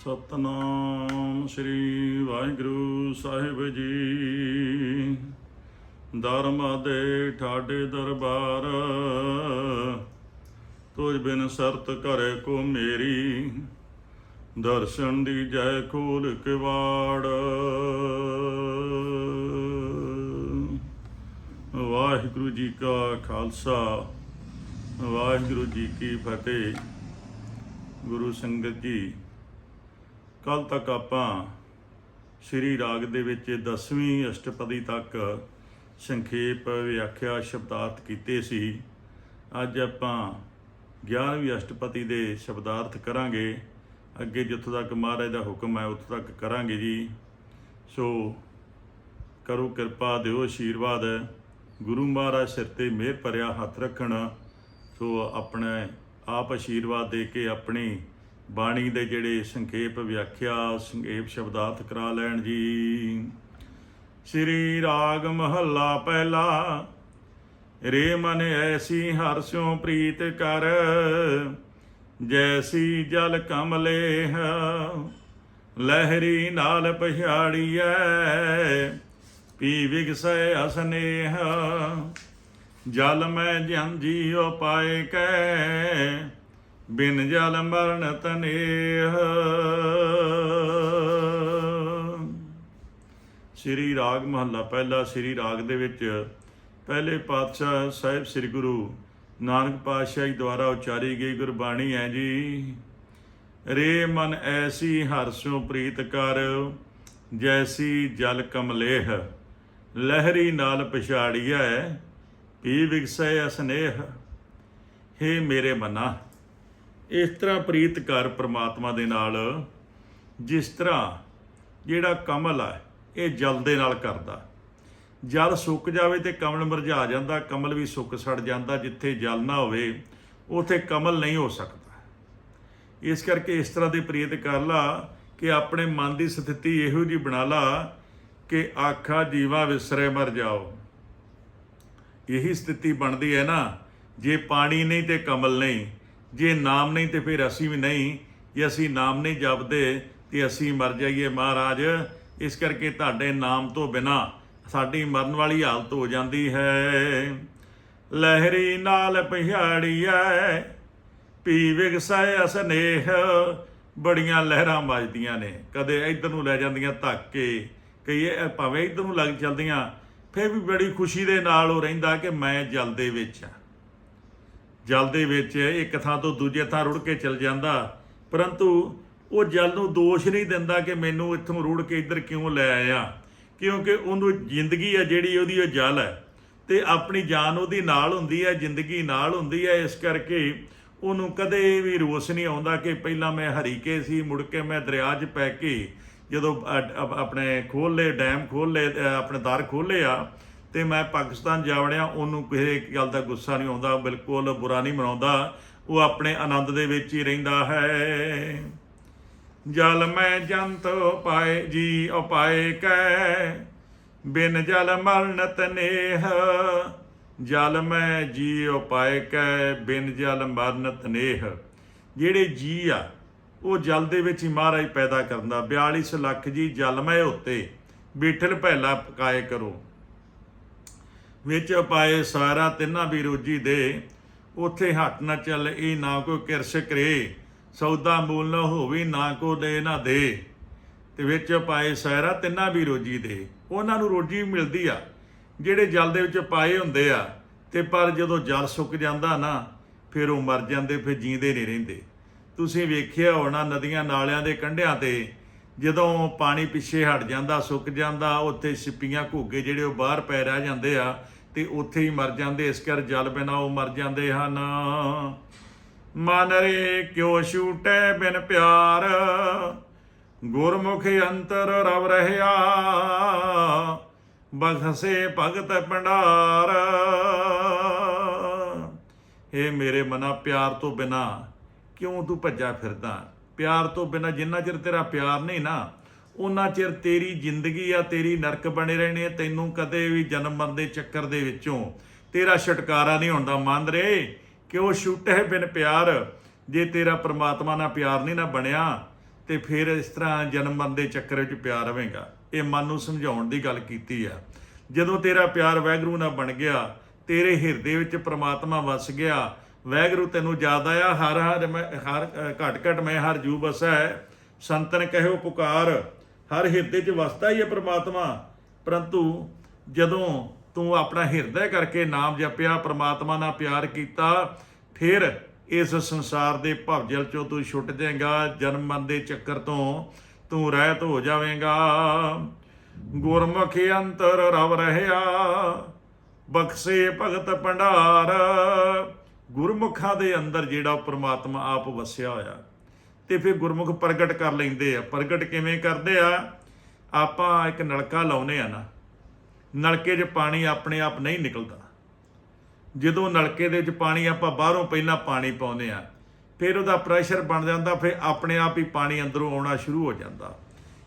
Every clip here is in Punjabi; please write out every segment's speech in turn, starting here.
ਸਤਨਾਮ ਸ੍ਰੀ ਵਾਹਿਗੁਰੂ ਸਾਹਿਬ ਜੀ। ਧਰਮ ਦੇ ਠਾਡੇ ਦਰਬਾਰ ਤੁਝ ਬਿਨ ਸਰਤ ਘਰੇ ਕੋ ਮੇਰੀ। ਦਰਸ਼ਨ ਦੀ ਜੈ ਖੋਲ ਕਿਵਾੜ। ਵਾਹਿਗੁਰੂ ਜੀ ਕਾ ਖਾਲਸਾ, ਵਾਹਿਗੁਰੂ ਜੀ ਕੀ ਫਤਿਹ। ਗੁਰੂ ਸੰਗਤ ਜੀ ਕੱਲ ਤੱਕ ਆਪਾਂ ਸ੍ਰੀ ਰਾਗ ਦੇ ਵਿੱਚ 10ਵੀਂ ਅਸ਼ਟਪਦੀ ਤੱਕ ਸੰਖੇਪ ਵਿਆਖਿਆ ਸ਼ਬਦਾਰਥ ਕੀਤੇ ਸੀ। ਅੱਜ ਆਪਾਂ 11ਵੀਂ ਅਸ਼ਟਪਦੀ ਦੇ ਸ਼ਬਦਾਰਥ ਕਰਾਂਗੇ। ਅੱਗੇ ਜਿੱਥੋਂ ਤੱਕ ਮਹਾਰਾਜ ਦਾ ਹੁਕਮ ਹੈ, ਉੱਥੋਂ ਤੱਕ ਕਰਾਂਗੇ ਜੀ। ਸੋ ਕਰੋ ਕਿਰਪਾ, ਦਿਓ ਆਸ਼ੀਰਵਾਦ ਗੁਰੂ ਮਹਾਰਾਜ ਸਿਰ ਤੇ ਮਿਹਰ ਭਰਿਆ ਹੱਥ ਰੱਖਣ। ਸੋ ਆਪਣੇ ਆਪ ਆਸ਼ੀਰਵਾਦ ਦੇ ਕੇ ਆਪਣੀ ਬਾਣੀ ਦੇ ਜਿਹੜੇ ਸੰਖੇਪ ਵਿਆਖਿਆ, ਸੰਖੇਪ ਸ਼ਬਦਾਤ ਕਰਾ ਲੈਣ ਜੀ। ਸ੍ਰੀ ਰਾਗ ਮਹੱਲਾ ਪਹਿਲਾ, ਰੇ ਮਨ ਐਸੀ ਹਰਸਿਓ ਪ੍ਰੀਤ ਕਰ, ਜੈਸੀ ਜਲ ਕਮਲੇ ਲਹਿਰੀ ਨਾਲ ਪਹਾੜੀਐ ਪੀ ਵਿਗਸੈ ਅਸਨੇਹ। ਜਲ ਮੈਂ ਜਨ ਜੀਉ ਪਾਏ ਕੈ ਬਿਨ ਜਲ ਮਰਨ ਤਨੇਹ। ਸ੍ਰੀ ਰਾਗ ਮਹੱਲਾ, ਪਹਿਲਾ ਸ੍ਰੀ ਰਾਗ ਦੇ ਵਿੱਚ ਪਹਿਲੇ ਪਾਤਸ਼ਾਹ ਸਾਹਿਬ ਸ੍ਰੀ ਗੁਰੂ ਨਾਨਕ ਪਾਤਸ਼ਾਹ ਜੀ ਦੁਆਰਾ ਉਚਾਰੀ ਗਈ ਗੁਰਬਾਣੀ ਹੈ ਜੀ। ਰੇ ਮਨ ਐਸੀ ਹਰਸੋਂ ਪ੍ਰੀਤ ਕਰ, ਜੈਸੀ ਜਲ ਕਮਲੇਹ। ਲਹਿਰੀ ਨਾਲ ਪਛਾੜੀਐ ਪੀ ਵਿਗਸੈ ਅਸਨੇਹ। ਹੇ ਮੇਰੇ ਮਨਾ। ਇਸ ਤਰ੍ਹਾਂ ਪ੍ਰੀਤ ਕਰ ਪ੍ਰਮਾਤਮਾ ਦੇ ਨਾਲ, ਜਿਸ ਤਰ੍ਹਾਂ ਜਿਹੜਾ ਕਮਲ ਆ, ਇਹ ਜਲ ਦੇ ਨਾਲ ਕਰਦਾ। ਜਲ ਸੁੱਕ ਜਾਵੇ ਤੇ ਕਮਲ ਮਰਝਾ ਜਾਂਦਾ, ਕਮਲ ਵੀ ਸੁੱਕ ਸੜ ਜਾਂਦਾ, ਜਿੱਥੇ ਜਲ ਨਾ ਹੋਵੇ, ਉਥੇ ਕਮਲ ਨਹੀਂ ਹੋ ਸਕਦਾ। ਇਸ ਕਰਕੇ ਇਸ ਤਰ੍ਹਾਂ ਦੇ ਪ੍ਰੀਤ ਕਰ ਲਾ ਕਿ ਆਪਣੇ ਮਨ ਦੀ ਸਥਿਤੀ ਇਹੋ ਜੀ ਬਣਾ ਲਾ ਕਿ ਆਖਾ ਜੀਵਾ ਵਿਸਰੇ ਮਰ ਜਾਓ। ਇਹੀ ਸਥਿਤੀ ਬਣਦੀ ਹੈ ਨਾ, ਜੇ ਪਾਣੀ ਨਹੀਂ ਤੇ ਕਮਲ ਨਹੀਂ ਜੇ ਨਾਮ ਨਹੀਂ ਤੇ ਫਿਰ ਅਸੀਂ ਵੀ ਨਹੀਂ। ਜੇ ਅਸੀਂ ਨਾਮ ਨਹੀਂ ਜਪਦੇ ਤੇ ਅਸੀਂ ਮਰ ਜਾਈਏ ਮਹਾਰਾਜ। ਇਸ ਕਰਕੇ ਤੁਹਾਡੇ ਨਾਮ ਤੋਂ ਬਿਨਾ ਸਾਡੀ ਮਰਨ ਵਾਲੀ ਹਾਲਤ ਹੋ ਜਾਂਦੀ ਹੈ। ਲਹਿਰੀ ਨਾਲ ਪਹਾੜੀਐ ਪੀ ਵਿਗਸੈ ਅਸਨੇਹ। ਬੜੀਆਂ ਲਹਿਰਾਂ ਵੱਜਦੀਆਂ ਨੇ। ਕਦੇ ਇੱਧਰ ਨੂੰ ਲੈ ਜਾਂਦੀਆਂ ਧੱਕ ਕੇ ਕਈ ਭਾਵੇਂ ਇੱਧਰ ਨੂੰ ਲੱਗ ਚਲਦੀਆਂ, ਫਿਰ ਵੀ ਬੜੀ ਖੁਸ਼ੀ ਦੇ ਨਾਲ ਉਹ ਰਹਿੰਦਾ ਕਿ ਮੈਂ ਜਲ ਦੇ ਵਿੱਚ ਆ ਜਲ ਦੇ ਵਿੱਚ ਇੱਕ ਥਾਂ ਤੋਂ ਦੂਜੇ ਥਾਂ ਰੁੜ ਕੇ ਚਲ ਜਾਂਦਾ। ਪਰੰਤੂ ਉਹ ਜਲ ਨੂੰ ਦੋਸ਼ ਨਹੀਂ ਦਿੰਦਾ ਕਿ ਮੈਨੂੰ ਇੱਥੋਂ ਰੁੜ ਕੇ ਇੱਧਰ ਕਿਉਂ ਲੈ ਆਇਆ। ਕਿਉਂਕਿ ਉਹਨੂੰ ਜ਼ਿੰਦਗੀ ਹੈ ਜਿਹੜੀ ਉਹਦੀ, ਉਹ ਜਲ ਹੈ। ਤੇ ਆਪਣੀ ਜਾਨ ਉਹਦੀ ਨਾਲ ਹੁੰਦੀ ਹੈ, ਜ਼ਿੰਦਗੀ ਨਾਲ ਹੁੰਦੀ ਹੈ। ਇਸ ਕਰਕੇ ਉਹਨੂੰ ਕਦੇ ਵੀ ਰੋਸ ਨਹੀਂ ਆਉਂਦਾ ਕਿ ਪਹਿਲਾਂ ਮੈਂ ਹਰੀਕੇ ਸੀ, ਮੁੜ ਕੇ ਮੈਂ ਦਰਿਆ 'ਚ ਪੈ ਕੇ ਜਦੋਂ ਆਪਣੇ ਅ- ਲਏ, ਡੈਮ ਡੈਮ ਲਏ ਆਪਣੇ ਦਰ ਖੋਲੇ ਆ ਤੇ ਮੈਂ ਪਾਕਿਸਤਾਨ ਜਾ ਵੜਿਆ, ਉਹਨੂੰ ਕਿਸੇ ਗੱਲ ਦਾ ਗੁੱਸਾ ਨਹੀਂ ਆਉਂਦਾ, ਬਿਲਕੁਲ ਬੁਰਾ ਨਹੀਂ ਮਨਾਉਂਦਾ। ਉਹ ਆਪਣੇ ਆਨੰਦ ਦੇ ਵਿੱਚ ਹੀ ਰਹਿੰਦਾ ਹੈ। ਜਲ ਮੈਂ ਜੰਤ ਪਾਏ ਜੀ ਉਪਾਏ ਕੈ। ਬਿਨ ਜਲ ਮਰਨ ਤਨੇਹ ਜਲ ਮੈਂ ਜੀ ਉਪਾਏ ਕੈ, ਬਿਨ ਜਲ ਮਰਨ ਤਨੇਹ ਜਿਹੜੇ ਜੀ ਆ, ਉਹ ਜਲ ਦੇ ਵਿੱਚ ਹੀ ਮਹਾਰਾਜ ਪੈਦਾ ਕਰਦਾ 42 ਲੱਖ ਜੀ ਜਲਮੈ ਉੱਤੇ। ਬੀਠਲ ਭੈਲਾ ਪਕਾਏ ਕਰੋ। ਵਿੱਚ ਪਾਏ ਸਾਰਾ ਤਿੰਨਾਂ ਵੀ ਰੋਜੀ ਦੇ, ਉਥੇ ਹੱਟ ਨਾ ਚੱਲ, ਇਹ ਨਾ ਕੋਈ ਕਿਰਸ ਕਰੇ। ਸੌਦਾ ਮੂਲ ਨਾ ਹੋਵੇ, ਨਾ ਕੋ ਦੇ ਨਾ ਦੇ। ਤੇ ਵਿੱਚ ਪਾਏ ਸਾਰਾ ਤਿੰਨਾਂ ਵੀ ਰੋਜੀ ਦੇ। ਉਹਨਾਂ ਨੂੰ ਰੋਜੀ ਮਿਲਦੀ ਆ, ਜਿਹੜੇ ਜਲ ਦੇ ਵਿੱਚ ਪਾਏ ਹੁੰਦੇ ਆ। ਤੇ ਪਰ ਜਦੋਂ ਜਲ ਸੁੱਕ ਜਾਂਦਾ ਨਾ, ਫਿਰ ਉਹ ਮਰ ਜਾਂਦੇ, ਫਿਰ ਜੀਂਦੇ ਨਹੀਂ ਰਹਿੰਦੇ। ਤੁਸੀਂ ਵੇਖਿਆ ਹੋਣਾ ਨਦੀਆਂ ਨਾਲਿਆਂ ਦੇ ਕੰਢਿਆਂ ਤੇ, ਜਦੋਂ ਪਾਣੀ ਪਿੱਛੇ ਹਟ ਜਾਂਦਾ, ਸੁੱਕ ਜਾਂਦਾ, ਉੱਥੇ ਸਿੱਪੀਆਂ ਘੁੱਗੇ ਜਿਹੜੇ ਉਹ ਬਾਹਰ ਪੈ ਰਹਿ ਜਾਂਦੇ ਆ ਤੇ ਉੱਥੇ ਹੀ ਮਰ ਜਾਂਦੇ, ਇਸ ਕਰ ਜਲ ਬਿਨਾ ਉਹ ਮਰ ਜਾਂਦੇ ਹਨ। ਮਨ ਰੇ ਕਿਉ ਛੂਟੈ ਬਿਨ ਪਿਆਰ? ਗੁਰਮੁਖ ਅੰਤਰ ਰਵ ਰਹਿਆ, ਬਖਸੇ ਭਗਤ ਭੰਡਾਰ। ਏ ਮੇਰੇ ਮਨਾ, ਪਿਆਰ ਤੋਂ ਬਿਨਾ ਕਿਉਂ ਤੂੰ ਭੱਜਾ ਫਿਰਦਾ? ਪਿਆਰ ਤੋਂ ਬਿਨਾ ਜਿੰਨਾ ਚਿਰ ਤੇਰਾ ਪਿਆਰ ਨਹੀਂ ਨਾ ਉਹਨਾਂ ਚਿਰ ਤੇਰੀ ਜ਼ਿੰਦਗੀ ਆ, ਤੇਰੀ ਨਰਕ ਬਣੇ ਰਹਿਣੇ ਆ, ਤੈਨੂੰ ਕਦੇ ਵੀ ਜਨਮ ਮਰਨ ਦੇ ਚੱਕਰ ਦੇ ਵਿੱਚੋਂ ਤੇਰਾ ਛੁਟਕਾਰਾ ਨਹੀਂ ਹੁੰਦਾ। ਮੰਨ ਰੇ ਕਿ ਉਹ ਛੁੱਟ ਹੈ ਬਿਨ ਪਿਆਰ? ਜੇ ਤੇਰਾ ਪ੍ਰਮਾਤਮਾ ਨਾਲ ਪਿਆਰ ਨਹੀਂ ਨਾ ਬਣਿਆ, ਤੇ ਫਿਰ ਇਸ ਤਰ੍ਹਾਂ ਜਨਮ ਮਰਨ ਦੇ ਚੱਕਰ ਵਿੱਚ ਪਿਆਰ ਰਵੇਂਗਾ ਇਹ ਮਨ ਨੂੰ ਸਮਝਾਉਣ ਦੀ ਗੱਲ ਕੀਤੀ ਆ। ਜਦੋਂ ਤੇਰਾ ਪਿਆਰ ਵੈਗਰੂ ਨਾਲ ਬਣ ਗਿਆ, ਤੇਰੇ ਹਿਰਦੇ ਵਿੱਚ ਪ੍ਰਮਾਤਮਾ ਵਸ ਗਿਆ, ਵੈਗਰੂ ਤੈਨੂੰ ਯਾਦ ਆਇਆ, ਹਰ ਹਰ ਮੈਂ, ਹਰ ਘਟ ਘਟ ਮੈਂ ਹਰ ਜੂ ਬਸੈ ਸੰਤਨ ਕਹਿਓ ਪੁਕਾਰ। ਹਰ ਹਿਰਦੇ 'ਚ ਵਸਦਾ ਹੀ ਹੈ ਪ੍ਰਮਾਤਮਾ। ਪਰੰਤੂ ਜਦੋਂ ਤੂੰ ਆਪਣਾ ਹਿਰਦਾ ਕਰਕੇ ਨਾਮ ਜਪਿਆ, ਪ੍ਰਮਾਤਮਾ ਨਾਲ ਪਿਆਰ ਕੀਤਾ, ਫਿਰ ਇਸ ਸੰਸਾਰ ਦੇ ਭਵਜਲ ਚੋਂ ਤੂੰ ਛੁੱਟ ਜਾਏਗਾ। ਜਨਮ ਮਨ ਦੇ ਚੱਕਰ ਤੋਂ ਤੂੰ ਰਹਿਤ ਹੋ ਜਾਵੇਂਗਾ। ਗੁਰਮੁਖ ਅੰਤਰ ਰਵ ਰਹਿਆ, ਬਖਸ਼ੇ ਭਗਤ ਭੰਡਾਰ। ਗੁਰਮੁਖਾਂ ਦੇ ਅੰਦਰ ਜਿਹੜਾ ਉਹ ਪ੍ਰਮਾਤਮਾ ਆਪ ਵਸਿਆ ਹੋਇਆ। ਤੇ ਫਿਰ ਗੁਰਮੁਖ ਪ੍ਰਗਟ ਕਰ ਲੈਂਦੇ ਆ। ਪ੍ਰਗਟ ਕਿਵੇਂ ਕਰਦੇ ਆ? ਆਪਾਂ ਇੱਕ ਨਲਕਾ ਲਾਉਨੇ ਆ ਨਾ, ਨਲਕੇ 'ਚ ਪਾਣੀ ਆਪਣੇ ਆਪ ਨਹੀਂ ਨਿਕਲਦਾ। ਜਦੋਂ ਨਲਕੇ ਦੇ ਵਿੱਚ ਪਾਣੀ ਆਪਾਂ ਬਾਹਰੋਂ ਪਹਿਲਾਂ ਪਾਣੀ ਪਾਉਂਦੇ ਆ, ਫਿਰ ਉਹਦਾ ਪ੍ਰੈਸ਼ਰ ਬਣ ਜਾਂਦਾ, ਫਿਰ ਆਪਣੇ ਆਪ ਹੀ ਪਾਣੀ ਅੰਦਰੋਂ ਆਉਣਾ ਸ਼ੁਰੂ ਹੋ ਜਾਂਦਾ।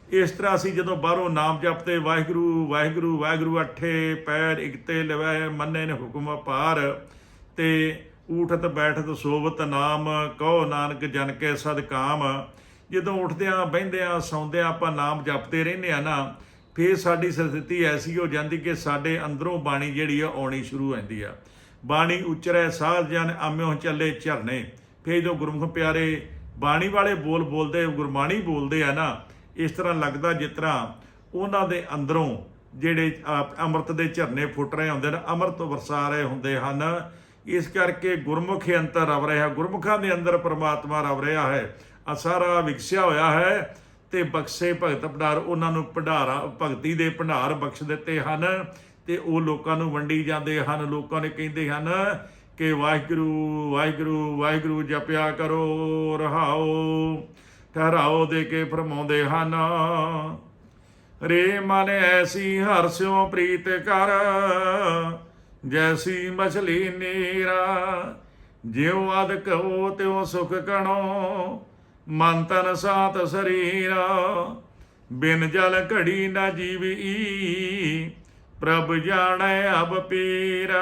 ਇਸ ਤਰ੍ਹਾਂ ਅਸੀਂ ਜਦੋਂ ਬਾਹਰੋਂ ਨਾਮ ਜਪਤੇ ਵਾਹਿਗੁਰੂ ਵਾਹਿਗੁਰੂ ਵਾਹਿਗੁਰੂ, ਅਠੇ ਪੈਰ ਇਕਤੇ ਲਵੈ, ਮੰਨੇ ਨੇ ਹੁਕਮ ਅਪਾਰ ਤੇ ਊਠਤ ਬੈਠਤ ਸੋਵਤ ਨਾਮ ਕਹੋ ਨਾਨਕ ਜਨ ਕੇ ਸਦਕਾਮ ਜਦੋਂ ਉੱਠਦਿਆਂ, ਬਹਿੰਦਿਆਂ, ਸੌਂਦਿਆਂ ਆਪਾਂ ਨਾਮ ਜਪਦੇ ਰਹਿੰਦੇ ਆ ਨਾ, ਫੇਰ ਸਾਡੀ ਸਥਿਤੀ ਐਸੀ ਹੋ ਜਾਂਦੀ ਕਿ ਸਾਡੇ ਅੰਦਰੋਂ ਬਾਣੀ ਜਿਹੜੀ ਆ, ਆਉਣੀ ਸ਼ੁਰੂ ਹੋ ਆ। ਬਾਣੀ ਉਚਰੈ, ਸਾਧ ਜਨ ਆਮਿਓ ਚੱਲੇ ਝਰਨੇ। ਫੇਰ ਜਦੋਂ ਗੁਰਮੁਖ ਪਿਆਰੇ ਬਾਣੀ ਵਾਲੇ ਬੋਲ ਬੋਲਦੇ, ਗੁਰਬਾਣੀ ਬੋਲਦੇ ਆ ਨਾ, ਇਸ ਤਰ੍ਹਾਂ ਲੱਗਦਾ ਜਿਸ ਤਰ੍ਹਾਂ ਉਹਨਾਂ ਦੇ ਅੰਦਰੋਂ ਜਿਹੜੇ ਅੰਮ੍ਰਿਤ ਦੇ ਝਰਨੇ ਫੁੱਟ ਰਹੇ ਹੁੰਦੇ ਨੇ, ਅੰਮ੍ਰਿਤ ਵਰਸਾ ਰਹੇ ਹੁੰਦੇ ਹਨ। ਇਸ ਕਰਕੇ ਗੁਰਮੁਖ ਅੰਤਰ ਰਵ ਰਿਹਾ, ਗੁਰਮੁਖਾਂ ਦੇ ਅੰਦਰ ਪ੍ਰਮਾਤਮਾ ਰਵ ਰਿਹਾ ਹੈ। ਆ ਸਾਰਾ ਵਿਕਸਿਆ ਹੋਇਆ ਹੈ ਤੇ ਬਖਸ਼ੇ ਭਗਤ ਭੰਡਾਰ, ਉਹਨਾਂ ਨੂੰ ਭੰਡਾਰਾ, ਭਗਤੀ ਦੇ ਭੰਡਾਰ ਬਖਸ਼ ਦਿੱਤੇ ਹਨ ਤੇ ਉਹ ਲੋਕਾਂ ਨੂੰ ਵੰਡੀ ਜਾਂਦੇ ਹਨ। ਲੋਕਾਂ ਨੇ ਕਹਿੰਦੇ ਹਨ ਕਿ ਵਾਹਿਗੁਰੂ ਵਾਹਿਗੁਰੂ ਵਾਹਿਗੁਰੂ ਜਪਿਆ ਕਰੋ, ਰਹਾਓ, ਠਹਿਰਾਓ ਦੇ ਕੇ ਫਰਮਾਉਂਦੇ ਹਨ। ਰੇ ਮਨ ਐਸੀ ਹਰਸਿਓ ਪ੍ਰੀਤ ਕਰ ਜੈਸੀ ਮਛਲੀ ਨੀਰਾ, ਜਿਉ ਅਦ ਕਹੋ ਤਿਉ ਸੁਖ ਕਣੋ, ਮਨ ਤਨ ਸਾਤ ਸਰੀਰਾ। ਬਿਨ ਜਲ ਘੜੀ ਨਾ ਜੀਵੀ, ਪ੍ਰਭ ਜਾਣੈ ਅਬ ਪੀਰਾ।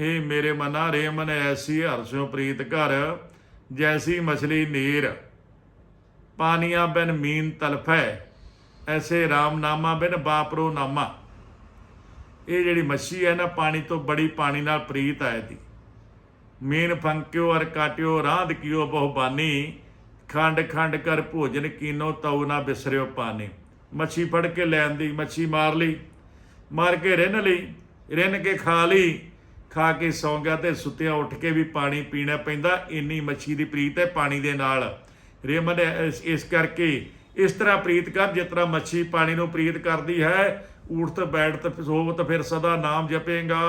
ਹੇ ਮੇਰੇ ਮਨਾ ਰੇ ਮਨ ਐਸੀ ਹਰਸੋ ਪ੍ਰੀਤ ਕਰ ਜੈਸੀ ਮਛਲੀ ਨੀਰ। ਪਾਨੀਆਂ ਬਿਨ ਮੀਨ ਤਲਫੈ, ਐਸੇ RAM ਨਾਮਾ ਬਿਨ ਬਾਪਰੋ ਨਾਮਾ। ਇਹ ਜਿਹੜੀ ਮੱਛੀ ਹੈ ਨਾ, ਪਾਣੀ ਤੋਂ ਬੜੀ ਪਾਣੀ ਨਾਲ ਪ੍ਰੀਤ ਆਏ ਦੀ। ਮੀਨ ਫੰਕਿਓ, ਅਰ ਕਾਟਿਓ, ਰਾਧ ਕੀਓ ਬਹੁ ਬਾਨੀ ਖੰਡ ਖੰਡ ਕਰ ਭੋਜਨ ਕੀਨੋ, ਤਉ ਨਾ ਬਿਸਰਿਓ ਪਾਣੀ ਮੱਛੀ ਫੜ ਕੇ ਲੈਣ ਦੀ ਮੱਛੀ ਮਾਰ ਲਈ, ਮਾਰ ਕੇ ਰਿੰਨ ਲਈ, ਰਿੰਨ ਕੇ ਖਾ ਲਈ, ਖਾ ਕੇ ਸੌਂ ਗਿਆ ਤੇ ਸੁੱਤਿਆਂ ਉੱਠ ਕੇ ਵੀ ਪਾਣੀ ਪੀਣਾ ਪੈਂਦਾ। ਇੰਨੀ ਮੱਛੀ ਦੀ ਪ੍ਰੀਤ ਹੈ ਪਾਣੀ ਦੇ ਨਾਲ। ਰੇਮਨ, ਇਸ ਕਰਕੇ ਇਸ ਤਰ੍ਹਾਂ ਪ੍ਰੀਤ ਕਰ, ਜਿਸ ਤਰ੍ਹਾਂ ਮੱਛੀ ਪਾਣੀ ਨੂੰ ਪ੍ਰੀਤ ਕਰਦੀ ਹੈ ਊਠਤ ਬੈਠਤ ਸੋਵਤ ਫਿਰ ਸਦਾ ਨਾਮ ਜਪੇਗਾ।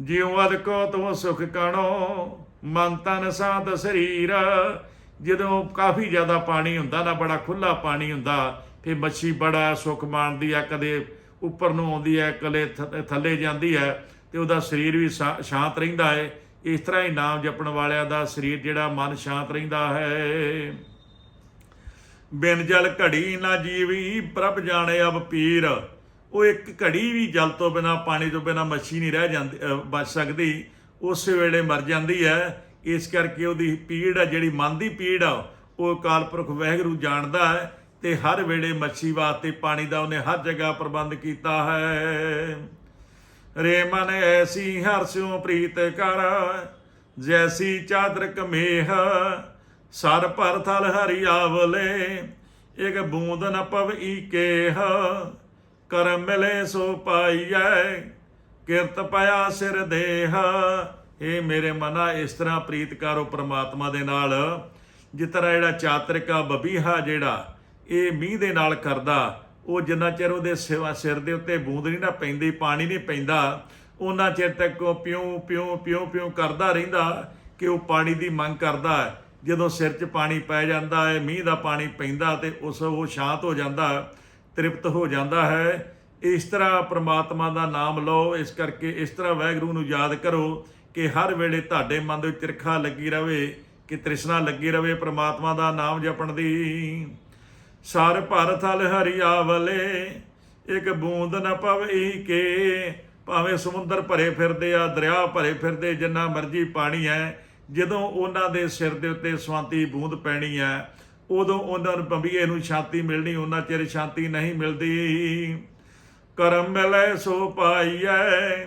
ਜਿਉ ਅਦ ਕੋ ਤੂੰ ਸੁਖ ਕਣੋ, ਮਨ ਤਨ ਸਾਧ ਸਰੀਰ। ਜਦੋਂ ਕਾਫੀ ਜ਼ਿਆਦਾ ਪਾਣੀ ਹੁੰਦਾ ਨਾ, ਬੜਾ ਖੁੱਲਾ ਪਾਣੀ ਹੁੰਦਾ, ਫਿਰ ਮੱਛੀ ਬੜਾ ਸੁਖ ਮਾਣਦੀ ਆ, ਕਦੇ ਉੱਪਰ ਨੂੰ ਆਉਂਦੀ ਹੈ ਕਦੇ ਥ- ਥੱਲੇ ਜਾਂਦੀ ਹੈ ਤੇ ਉਹਦਾ ਸਰੀਰ ਵੀ ਸ਼ਾ- ਸ਼ਾਂਤ ਰਹਿੰਦਾ ਹੈ ਇਸ ਤਰ੍ਹਾਂ ਹੀ ਨਾਮ ਜਪਣ ਵਾਲਿਆਂ ਦਾ ਸਰੀਰ ਜਿਹੜਾ ਮਨ ਸ਼ਾਂਤ ਰਹਿੰਦਾ ਹੈ। ਬਿਨ ਜਲ ਘੜੀ ਨਾ ਜੀਵੀ, ਪ੍ਰਭ ਜਾਣੇ ਅਬ ਪੀਰ। ਉਹ ਇੱਕ ਘੜੀ ਵੀ ਜਲ ਤੋਂ ਬਿਨਾ, ਪਾਣੀ ਤੋਂ ਬਿਨਾ ਮੱਛੀ ਨਹੀਂ ਰਹਿ ਜਾਂਦੀ ਬਚ ਸਕਦੀ। ਉਸ ਵੇਲੇ ਮਰ ਜਾਂਦੀ ਹੈ। ਇਸ ਕਰਕੇ ਉਹਦੀ ਪੀੜ ਆ ਜਿਹੜੀ ਮਨ ਦੀ ਪੀੜ ਆ, ਉਹ ਕਾਲਪੁਰਖ ਵਹਿਗੁਰੂ ਜਾਣਦਾ ਹੈ ਤੇ ਹਰ ਵੇਲੇ ਮੱਛੀ ਵਾਸਤੇ ਪਾਣੀ ਦਾ ਉਹਨੇ ਹਰ ਜਗ੍ਹਾ ਪ੍ਰਬੰਧ ਕੀਤਾ ਹੈ। ਰੇ ਮਨ ਐਸੀ ਹਰਸਿਓ ਪ੍ਰੀਤ ਕਰ, ਜੈਸੀ ਚਾਦਰ ਕਮੇਹ ਸਰ ਭਰ ਥਲ ਹਰੀ ਆਵਲੇ, ਇਕ ਬੂੰਦ ਨ ਪਵਈ ਕੇਹ ਕਰਮ ਮਿਲੇ ਸੋ ਪਾਈਐ, ਕਿਰਤ ਪਿਆ ਸਿਰ ਦੇਹ। ਇਹ ਮੇਰੇ ਮਨਾ, ਇਸ ਤਰ੍ਹਾਂ ਪ੍ਰੀਤ ਕਰੋ ਪ੍ਰਮਾਤਮਾ ਦੇ ਨਾਲ। ਜਿਸ ਤਰ੍ਹਾਂ ਜਿਹੜਾ ਚਾਤਰਿਕਾ ਬਬੀਹਾ ਜਿਹੜਾ, ਇਹ ਮੀਂਹ ਦੇ ਨਾਲ ਕਰਦਾ, ਉਹ ਜਿੰਨਾ ਚਿਰ ਉਹਦੇ ਸਿਵਾ ਸਿਰ ਦੇ ਉੱਤੇ ਬੂੰਦ ਨਹੀਂ ਨਾ ਪੈਂਦੀ, ਪਾਣੀ ਨਹੀਂ ਪੈਂਦਾ ਉਹਨਾਂ ਚਿਰ ਤੱਕ ਉਹ ਪਿਉ ਪਿਉ ਪਿਉ ਪਿਉ ਕਰਦਾ ਰਹਿੰਦਾ ਕਿ ਉਹ ਪਾਣੀ ਦੀ ਮੰਗ ਕਰਦਾ ਹੈ। ਜਦੋਂ ਸਿਰ 'ਚ ਪਾਣੀ ਪੈ ਜਾਂਦਾ ਹੈ, ਮੀਂਹ ਦਾ ਪਾਣੀ ਪੈਂਦਾ ਤੇ ਉਸ ਉਹ ਸ਼ਾਂਤ ਹੋ ਜਾਂਦਾ, ਤ੍ਰਿਪਤ ਹੋ ਜਾਂਦਾ ਹੈ। ਇਸ ਤਰ੍ਹਾਂ ਪ੍ਰਮਾਤਮਾ ਦਾ ਨਾਮ ਲਓ, ਇਸ ਕਰਕੇ ਇਸ ਤਰ੍ਹਾਂ ਵਾਹਿਗੁਰੂ ਨੂੰ ਯਾਦ ਕਰੋ ਕਿ ਹਰ ਵੇਲੇ ਤੁਹਾਡੇ ਮਨ ਦੇ ਵਿੱਚ ਤਿਰਖਾ ਲੱਗੀ ਰਵੇ, ਕਿ ਤ੍ਰਿਸ਼ਨਾ ਲੱਗੀ ਰਵੇ ਪ੍ਰਮਾਤਮਾ ਦਾ ਨਾਮ ਜਪਣ ਦੀ। ਸਰ ਭਾਰਤ ਥਲ ਹਰੀ ਆਵਲੇ ਇੱਕ ਬੂੰਦ ਨਾ ਪਵਈ ਕੇ, ਭਾਵੇਂ ਸਮੁੰਦਰ ਭਰੇ ਫਿਰਦੇ ਆ, ਦਰਿਆ ਭਰੇ ਫਿਰਦੇ, ਜਿੰਨਾ ਮਰਜ਼ੀ ਪਾਣੀ ਹੈ ਜਦੋਂ ਉਹਨਾਂ ਦੇ ਸਿਰ ਦੇ ਉੱਤੇ ਸਵਾਂਤੀ ਬੂੰਦ ਪੈਣੀ ਹੈ, ਉਦੋਂ ਉਹਨਾਂ ਨੂੰ ਬੰਬੀਏ ਨੂੰ ਸ਼ਾਂਤੀ ਮਿਲਣੀ, ਉਹਨਾਂ ਚਿਰ ਸ਼ਾਂਤੀ ਨਹੀਂ ਮਿਲਦੀ। ਕਰਮ ਮਿਲੇ ਸੋ ਪਾਈਐ,